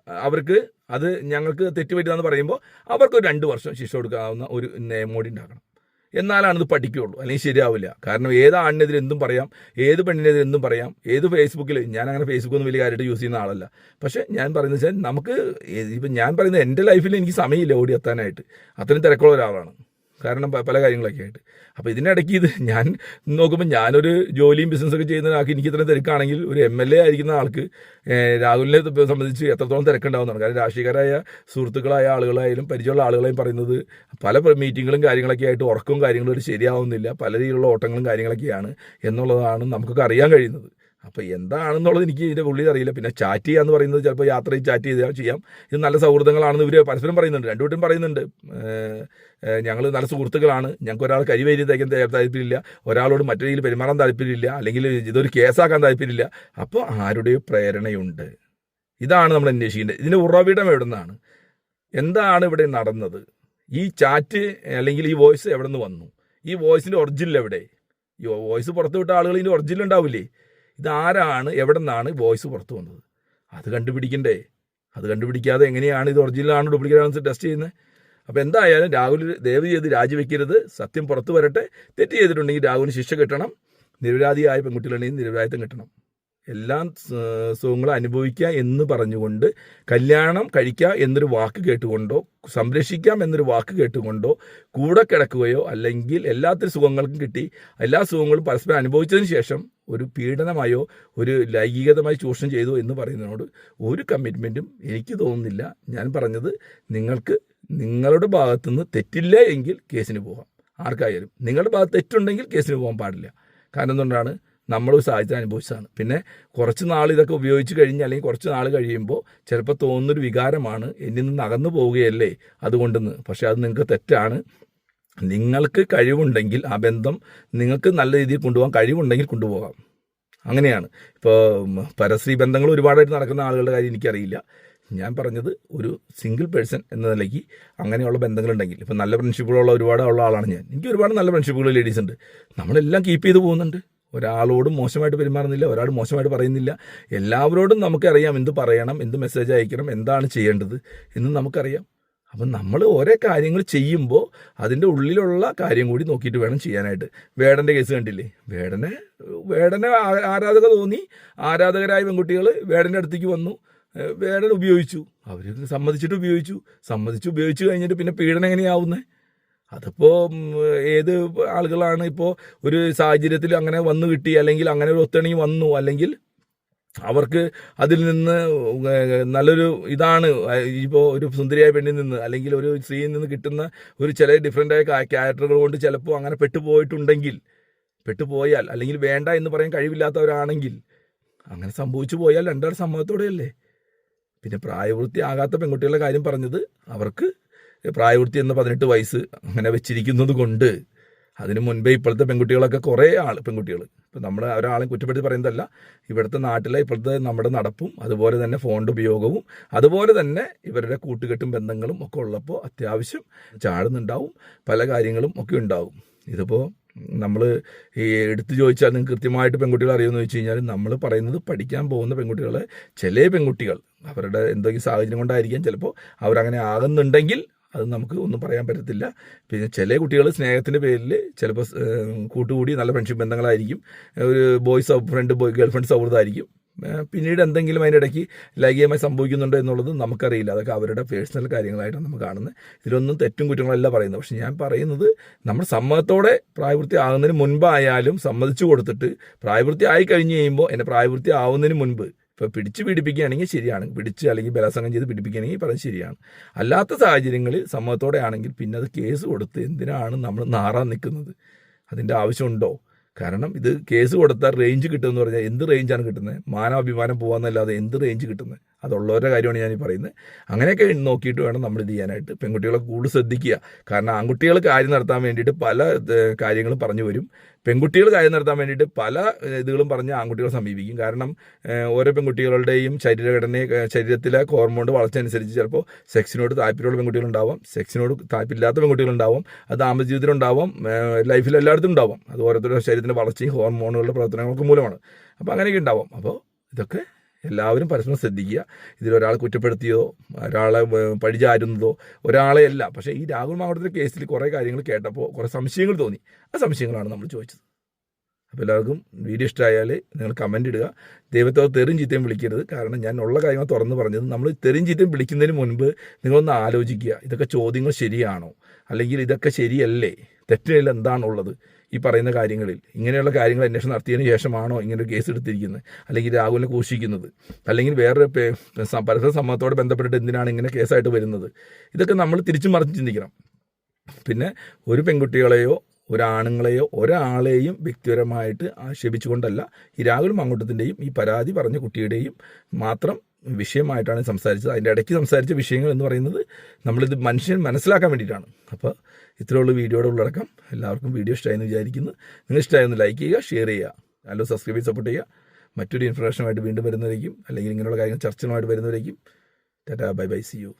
അവർക്ക് അത് ഞങ്ങൾക്ക് തെറ്റുപറ്റിയെന്ന് പറയുമ്പോൾ അവർക്ക് ഒരു രണ്ട് വർഷം ശിക്ഷ കൊടുക്കാവുന്ന ഒരു നിയമോടി ഉണ്ടാക്കണം. എന്നാലാണ് ഇത് പഠിക്കുകയുള്ളൂ അല്ലെങ്കിൽ ശരിയാവില്ല. കാരണം ഏത് ആണിനെതിരെ എന്തും പറയാം ഏത് പെണ്ണിനെതിരെ എന്തും പറയാം ഏത് ഫേസ്ബുക്കിൽ ഞാൻ അങ്ങനെ ഫേസ്ബുക്ക് ഒന്നും വലിയ കാര്യമായിട്ട് യൂസ് ചെയ്യുന്ന ആളല്ല. പക്ഷേ ഞാൻ പറയുന്നത് വെച്ചാൽ നമുക്ക് ഇപ്പം ഞാൻ പറയുന്നത് എന്റെ ലൈഫിൽ എനിക്ക് സമയമില്ല ഓടി എത്താനായിട്ട്. അത്രയും തിരക്കുള്ള ഒരാളാണ്. കാരണം പല കാര്യങ്ങളൊക്കെ ആയിട്ട്. അപ്പോൾ ഇതിനിടയ്ക്ക് ഇത് ഞാൻ നോക്കുമ്പോൾ ഞാനൊരു ജോലിയും ബിസിനസ്സൊക്കെ ചെയ്യുന്ന ആൾക്ക് എനിക്ക് ഇത്രയും തിരക്കാണെങ്കിൽ ഒരു എം എൽ എ ആയിരിക്കുന്ന ആൾക്ക് രാഹുലിനെ സംബന്ധിച്ച് എത്രത്തോളം തിരക്കുണ്ടാവുന്നതാണ് കാരണം രാഷ്ട്രീയക്കാരായ സുഹൃത്തുക്കളായ ആളുകളായാലും പരിചയമുള്ള ആളുകളെയും പറയുന്നത് പല മീറ്റിങ്ങുകളും കാര്യങ്ങളൊക്കെ ആയിട്ട് ഉറക്കവും കാര്യങ്ങളും ശരിയാവുന്നില്ല. പല രീതിയിലുള്ള ഓട്ടങ്ങളും കാര്യങ്ങളൊക്കെയാണ് എന്നുള്ളതാണ് നമുക്കൊക്കെ അറിയാൻ കഴിയുന്നത്. അപ്പോൾ എന്താണെന്നുള്ളത് എനിക്ക് ഇതിന്റെ ഉള്ളിൽ അറിയില്ല. പിന്നെ ചാറ്റ് ചെയ്യുക എന്ന് പറയുന്നത് ചിലപ്പോൾ യാത്രയിൽ ചാറ്റ് ചെയ്താൽ ചെയ്യാം. ഇത് നല്ല സൗഹൃദങ്ങളാണെന്ന് ഇവർ പരസ്പരം പറയുന്നുണ്ട്. രണ്ടുകൂട്ടരും പറയുന്നുണ്ട്. ഞങ്ങൾ നല്ല സുഹൃത്തുക്കളാണ്. ഞങ്ങൾക്ക് ഒരാൾ കരിവേരി തയ്ക്കാൻ താല്പര്യമില്ല. ഒരാളോട് മറ്റു രീതിയിൽ പെരുമാറാൻ താല്പര്യമില്ല. അല്ലെങ്കിൽ ഇതൊരു കേസാക്കാൻ താല്പര്യമില്ല. അപ്പോൾ ആരുടെയോ പ്രേരണയുണ്ട്? ഇതാണ് നമ്മൾ അന്വേഷിക്കേണ്ടത്. ഇതിന്റെ ഉറവിടം എവിടെ നിന്നാണ് എന്താണ് ഇവിടെ നടന്നത്? ഈ ചാറ്റ് അല്ലെങ്കിൽ ഈ വോയിസ് എവിടെ നിന്ന് വന്നു? ഈ വോയിസിന്റെ ഒറിജിനൽ എവിടെ? ഈ വോയിസ് പുറത്തുവിട്ട ആളുകൾ ഇതിന്റെ ഒറിജിനൽ ഉണ്ടാവില്ലേ? ഇതാരാണ്? എവിടെ നിന്നാണ് വോയിസ് പുറത്തു വന്നത്? അത് കണ്ടുപിടിക്കണ്ടേ? അത് കണ്ടുപിടിക്കാതെ എങ്ങനെയാണ് ഇത് ഒറിജിനലാണോ ഡ്യൂപ്ലിക്കേറ്റ് ആണെന്ന് ടെസ്റ്റ് ചെയ്യുന്നത്? അപ്പോൾ എന്തായാലും രാഹുൽ ദയവ് ചെയ്ത് രാജിവെക്കരുത്. സത്യം പുറത്തു വരട്ടെ. തെറ്റ് ചെയ്തിട്ടുണ്ടെങ്കിൽ രാഹുലിന് ശിക്ഷ കിട്ടണം. നിരപരാധിയായ പെൺകുട്ടികളുണ്ടെങ്കിൽ നിരപരാധിത്വം കിട്ടണം. എല്ലാം സുഖങ്ങളും അനുഭവിക്കുക എന്ന് പറഞ്ഞുകൊണ്ട് കല്യാണം കഴിക്കുക എന്നൊരു വാക്ക് കേട്ടുകൊണ്ടോ സംരക്ഷിക്കാം എന്നൊരു വാക്ക് കേട്ടുകൊണ്ടോ കൂടെ കിടക്കുകയോ അല്ലെങ്കിൽ എല്ലാത്തിനും സുഖങ്ങൾക്കും കിട്ടി എല്ലാ സുഖങ്ങളും പരസ്പരം അനുഭവിച്ചതിന് ശേഷം ഒരു പീഡനമായോ ഒരു ലൈംഗികതമായി ചൂഷണം ചെയ്തു എന്ന് പറയുന്നതിനോട് ഒരു കമ്മിറ്റ്മെന്റും എനിക്ക് തോന്നുന്നില്ല. ഞാൻ പറഞ്ഞത് നിങ്ങൾക്ക് നിങ്ങളുടെ ഭാഗത്തുനിന്ന് തെറ്റില്ല എങ്കിൽ കേസിന് പോകാം. ആർക്കായാലും നിങ്ങളുടെ ഭാഗത്ത് തെറ്റുണ്ടെങ്കിൽ കേസിന് പോകാൻ പാടില്ല. കാരണം എന്തുകൊണ്ടാണ്? നമ്മളൊരു സാഹചര്യം അനുഭവിച്ചതാണ്. പിന്നെ കുറച്ച് നാൾ ഇതൊക്കെ ഉപയോഗിച്ച് കഴിഞ്ഞ് അല്ലെങ്കിൽ കുറച്ച് നാൾ കഴിയുമ്പോൾ ചിലപ്പോൾ തോന്നുന്നൊരു വികാരമാണ് എന്നിൽ നിന്ന് അകന്നു പോവുകയല്ലേ അതുകൊണ്ടെന്ന്. പക്ഷേ അത് നിങ്ങൾക്ക് തെറ്റാണ്. നിങ്ങൾക്ക് കഴിവുണ്ടെങ്കിൽ ആ ബന്ധം നിങ്ങൾക്ക് നല്ല രീതിയിൽ കൊണ്ടുപോകാൻ കഴിവുണ്ടെങ്കിൽ കൊണ്ടുപോകാം. അങ്ങനെയാണ്. ഇപ്പോൾ പരസ്ത്രീ ബന്ധങ്ങൾ ഒരുപാടായിട്ട് നടക്കുന്ന ആളുകളുടെ കാര്യം എനിക്കറിയില്ല. ഞാൻ പറഞ്ഞത് ഒരു സിംഗിൾ പേഴ്സൺ എന്ന നിലയ്ക്ക് അങ്ങനെയുള്ള ബന്ധങ്ങളുണ്ടെങ്കിൽ. ഇപ്പം നല്ല ഫ്രണ്ട്ഷിപ്പുകളുള്ള ഒരുപാട് ഉള്ള ആളാണ് ഞാൻ. എനിക്ക് ഒരുപാട് നല്ല ഫ്രണ്ട്ഷിപ്പുകൾ ലേഡീസ് ഉണ്ട്. നമ്മളെല്ലാം കീപ്പ് ചെയ്ത് പോകുന്നുണ്ട്. ഒരാളോടും മോശമായിട്ട് പെരുമാറുന്നില്ല ഒരാൾ മോശമായിട്ട് പറയുന്നില്ല. എല്ലാവരോടും നമുക്കറിയാം എന്ത് പറയണം എന്ത് മെസ്സേജ് അയക്കണം എന്താണ് ചെയ്യേണ്ടത് എന്ന് നമുക്കറിയാം. അപ്പം നമ്മൾ ഓരോ കാര്യങ്ങൾ ചെയ്യുമ്പോൾ അതിന്റെ ഉള്ളിലുള്ള കാര്യം കൂടി നോക്കിയിട്ട് വേണം ചെയ്യാനായിട്ട്. വേടന്റെ കേസ് കണ്ടില്ലേ? വേടനെ വേടനെ ആരാധക തോന്നി. ആരാധകരായ പെൺകുട്ടികൾ വേടന്റെ അടുത്തേക്ക് വന്നു. വേടൻ ഉപയോഗിച്ചു. അവർ സമ്മതിച്ചിട്ട് ഉപയോഗിച്ചു. സമ്മതിച്ച് ഉപയോഗിച്ച് കഴിഞ്ഞിട്ട് പിന്നെ പീഡനം എങ്ങനെയാവുന്നത് അതിപ്പോൾ ഏത് ആളുകളാണ് ഇപ്പോൾ ഒരു സാഹചര്യത്തിൽ അങ്ങനെ വന്നു കിട്ടി അല്ലെങ്കിൽ അങ്ങനെ ഒരു ഒത്തണി വന്നു അല്ലെങ്കിൽ അവർക്ക് അതിൽ നിന്ന് നല്ലൊരു ഇതാണ്. ഇപ്പോൾ ഒരു സുന്ദരിയായ പെണ്ണിൽ നിന്ന് അല്ലെങ്കിൽ ഒരു സ്ത്രീയിൽ നിന്ന് കിട്ടുന്ന ഒരു ചില ഡിഫറെന്റായ ക്യാരക്ടറുകൾ കൊണ്ട് ചിലപ്പോൾ അങ്ങനെ പെട്ടുപോയിട്ടുണ്ടെങ്കിൽ പെട്ടുപോയാൽ അല്ലെങ്കിൽ വേണ്ട എന്ന് പറയാൻ കഴിവില്ലാത്തവരാണെങ്കിൽ അങ്ങനെ സംഭവിച്ചു പോയാൽ രണ്ടാൾ സമ്മതത്തോടെയല്ലേ? പിന്നെ പ്രായപൂർത്തി ആകാത്ത പെൺകുട്ടികളുടെ കാര്യം പറഞ്ഞത് അവർക്ക് പ്രായപൂർത്തി എന്ന പതിനെട്ട് വയസ്സ് അങ്ങനെ വെച്ചിരിക്കുന്നത് കൊണ്ട് അതിന് മുൻപേ ഇപ്പോഴത്തെ പെൺകുട്ടികളൊക്കെ കുറേ ആൾ പെൺകുട്ടികൾ. ഇപ്പം നമ്മൾ ഒരാളെ കുറ്റപ്പെടുത്തി പറയുന്നതല്ല ഇവിടുത്തെ നാട്ടിലെ ഇപ്പോഴത്തെ നമ്മുടെ നടപ്പും അതുപോലെ തന്നെ ഫോണിന്റെ ഉപയോഗവും അതുപോലെ തന്നെ ഇവരുടെ കൂട്ടുകെട്ടും ബന്ധങ്ങളും ഒക്കെ ഉള്ളപ്പോൾ അത്യാവശ്യം ചാടുന്നുണ്ടാവും പല കാര്യങ്ങളും ഒക്കെ ഉണ്ടാവും. ഇതിപ്പോൾ നമ്മൾ ഈ എടുത്തു ചോദിച്ചാൽ നിങ്ങൾക്ക് കൃത്യമായിട്ട് പെൺകുട്ടികൾ അറിയുമെന്ന് വെച്ച് കഴിഞ്ഞാൽ നമ്മൾ പറയുന്നത് പഠിക്കാൻ പോകുന്ന പെൺകുട്ടികളെ ചില പെൺകുട്ടികൾ അവരുടെ എന്തെങ്കിലും സാഹചര്യം കൊണ്ടായിരിക്കാം ചിലപ്പോൾ അവരങ്ങനെ ആകുന്നുണ്ടെങ്കിൽ അത് നമുക്ക് ഒന്നും പറയാൻ പറ്റത്തില്ല. പിന്നെ ചില കുട്ടികൾ സ്നേഹത്തിന്റെ പേരിൽ ചിലപ്പോൾ കൂട്ടുകൂടി നല്ല ഫ്രണ്ട്ഷിപ്പ് ബന്ധങ്ങളായിരിക്കും. ഒരു boys friend boy girl friend സൗഹൃദമായിരിക്കും. പിന്നീട് എന്തെങ്കിലും അതിന്റെ ഇടയ്ക്ക് ലൈംഗികമായി സംഭവിക്കുന്നുണ്ടോ എന്നുള്ളത് നമുക്കറിയില്ല. അതൊക്കെ അവരുടെ പേഴ്സണൽ കാര്യങ്ങളായിട്ടാണ് നമ്മൾ കാണുന്നത്. ഇതിലൊന്നും തെറ്റും കുറ്റങ്ങളല്ല പറയുന്നത്. പക്ഷെ ഞാൻ പറയുന്നത് നമ്മൾ സമ്മതത്തോടെ പ്രായപൂർത്തി ആകുന്നതിന് മുൻപായാലും സമ്മതിച്ചു കൊടുത്തിട്ട് പ്രായപൂർത്തി ആയി കഴിഞ്ഞ് കഴിയുമ്പോൾ എന്റെ പ്രായപൂർത്തി ആവുന്നതിന് മുൻപ് ഇപ്പോൾ പിടിച്ച് പീഡിപ്പിക്കുകയാണെങ്കിൽ ശരിയാണ്. പിടിച്ച് അല്ലെങ്കിൽ ബലാത്സംഗം ചെയ്ത് പീഡിപ്പിക്കുകയാണെങ്കിൽ പറയുന്നത് ശരിയാണ്. അല്ലാത്ത സാഹചര്യങ്ങളിൽ സമ്മതത്തോടെ ആണെങ്കിൽ പിന്നെ അത് കേസ് കൊടുത്ത് എന്തിനാണ് നമ്മൾ നാറാൻ നിൽക്കുന്നത്? അതിന്റെ ആവശ്യമുണ്ടോ? കാരണം ഇത് കേസ് കൊടുത്താൽ റേഞ്ച് കിട്ടുമെന്ന് പറഞ്ഞാൽ എന്ത് റേഞ്ചാണ് കിട്ടുന്നത്? മാനാഭിമാനം പോകാമെന്നല്ലാതെ എന്ത് റേഞ്ച് കിട്ടുന്നത്? അതുള്ളവരുടെ കാര്യമാണ് ഞാൻ ഈ പറയുന്നത്. അങ്ങനെയൊക്കെ നോക്കിയിട്ട് വേണം നമ്മൾ ഇത് ചെയ്യാനായിട്ട്. പെൺകുട്ടികളെ കൂടുതൽ ശ്രദ്ധിക്കുക. കാരണം ആൺകുട്ടികൾ കാര്യം നടത്താൻ വേണ്ടിയിട്ട് പല കാര്യങ്ങളും പറഞ്ഞു വരും. പെൺകുട്ടികൾ കാര്യം നടത്താൻ വേണ്ടിയിട്ട് പല ഇതുകളും പറഞ്ഞ് ആൺകുട്ടികളെ സമീപിക്കും. കാരണം ഓരോ പെൺകുട്ടികളുടെയും ശരീരഘടനയെ ശരീരത്തിലെ ഹോർമോൺ വളർച്ചയനുസരിച്ച് ചിലപ്പോൾ സെക്സിനോട് താല്പര്യമുള്ള പെൺകുട്ടികളുണ്ടാവാം. സെക്സിനോട് താല്പര്യമില്ലാത്ത പെൺകുട്ടികളുണ്ടാവും. അത് ദാമ്പത്യ ജീവിതത്തിലുണ്ടാവും ലൈഫിൽ എല്ലായിടത്തും ഉണ്ടാവാം. അത് ഓരോരുത്തരുടെ ശരീരത്തിന്റെ വളർച്ചയും ഹോർമോണുകളുടെ പ്രവർത്തനങ്ങൾക്ക് മൂലമാണ്. അപ്പോൾ അങ്ങനെയൊക്കെ ഉണ്ടാവാം. അപ്പോൾ ഇതൊക്കെ എല്ലാവരും പരസ്പരം ശ്രദ്ധിക്കുക. ഇതിലൊരാൾ കുറ്റപ്പെടുത്തിയതോ ഒരാളെ പഴിചാരുന്നതോ ഒരാളെ അല്ല. പക്ഷേ ഈ രാഹുൽ മാവട്ടത്തിന്റെ കേസിൽ കുറേ കാര്യങ്ങൾ കേട്ടപ്പോൾ കുറേ സംശയങ്ങൾ തോന്നി. ആ സംശയങ്ങളാണ് നമ്മൾ ചോദിച്ചത്. അപ്പോൾ എല്ലാവർക്കും വീഡിയോ ഇഷ്ടമായാൽ നിങ്ങൾ കമന്റ് ഇടുക. ദൈവത്തെ തെറിയും ചീത്തയും വിളിക്കരുത്. കാരണം ഞാൻ ഉള്ള കാര്യങ്ങൾ തുറന്ന് പറഞ്ഞത് നമ്മൾ തെറിയും ചീത്തയും വിളിക്കുന്നതിന് മുൻപ് നിങ്ങളൊന്ന് ആലോചിക്കുക. ഇതൊക്കെ ചോദ്യങ്ങൾ ശരിയാണോ? അല്ലെങ്കിൽ ഇതൊക്കെ ശരിയല്ലേ? തെറ്റിനെല്ലാം എന്താണുള്ളത് ഈ പറയുന്ന കാര്യങ്ങളിൽ. ഇങ്ങനെയുള്ള കാര്യങ്ങൾ അന്വേഷണം നടത്തിയതിന് ശേഷമാണോ ഇങ്ങനെ കേസ് എടുത്തിരിക്കുന്നത്? അല്ലെങ്കിൽ രാഹുലിനെ ഘോഷിക്കുന്നത് അല്ലെങ്കിൽ വേറൊരു പരസ്പര സമ്മതത്തോട് ബന്ധപ്പെട്ടിട്ട് എന്തിനാണ് ഇങ്ങനെ കേസായിട്ട് വരുന്നത്? ഇതൊക്കെ നമ്മൾ തിരിച്ചു മറിച്ച് ചിന്തിക്കണം. പിന്നെ ഒരു പെൺകുട്ടികളെയോ ഒരാണുങ്ങളെയോ ഒരാളെയും വ്യക്തിപരമായിട്ട് ആക്ഷേപിച്ചുകൊണ്ടല്ല ഈ രാഹുൽ മങ്കുട്ടത്തിന്റെയും ഈ പരാതി പറഞ്ഞ കുട്ടിയുടെയും മാത്രം വിഷയമായിട്ടാണ് സംസാരിച്ചത്. അതിന്റെ ഇടയ്ക്ക് സംസാരിച്ച വിഷയങ്ങൾ എന്ന് പറയുന്നത് നമ്മളിത് മനുഷ്യൻ മനസ്സിലാക്കാൻ വേണ്ടിയിട്ടാണ്. അപ്പോൾ ഇത്രയുള്ള വീഡിയോയുടെ ഉള്ളടക്കം. എല്ലാവർക്കും വീഡിയോ ഇഷ്ടമായെന്ന് വിചാരിക്കുന്നു. നിങ്ങൾ ഇഷ്ടമായെന്ന് ലൈക്ക് ചെയ്യുക ഷെയർ ചെയ്യുക നല്ല സബ്സ്ക്രൈബ് ചെയ്ത് സപ്പോർട്ട് ചെയ്യുക. മറ്റൊരു ഇൻഫർമേഷനുമായിട്ട് വീണ്ടും വരുന്നതായിരിക്കും അല്ലെങ്കിൽ ഇങ്ങനെയുള്ള കാര്യങ്ങൾ ചർച്ചയുമായിട്ട് വരുന്നതായിരിക്കും tata bye bye see you.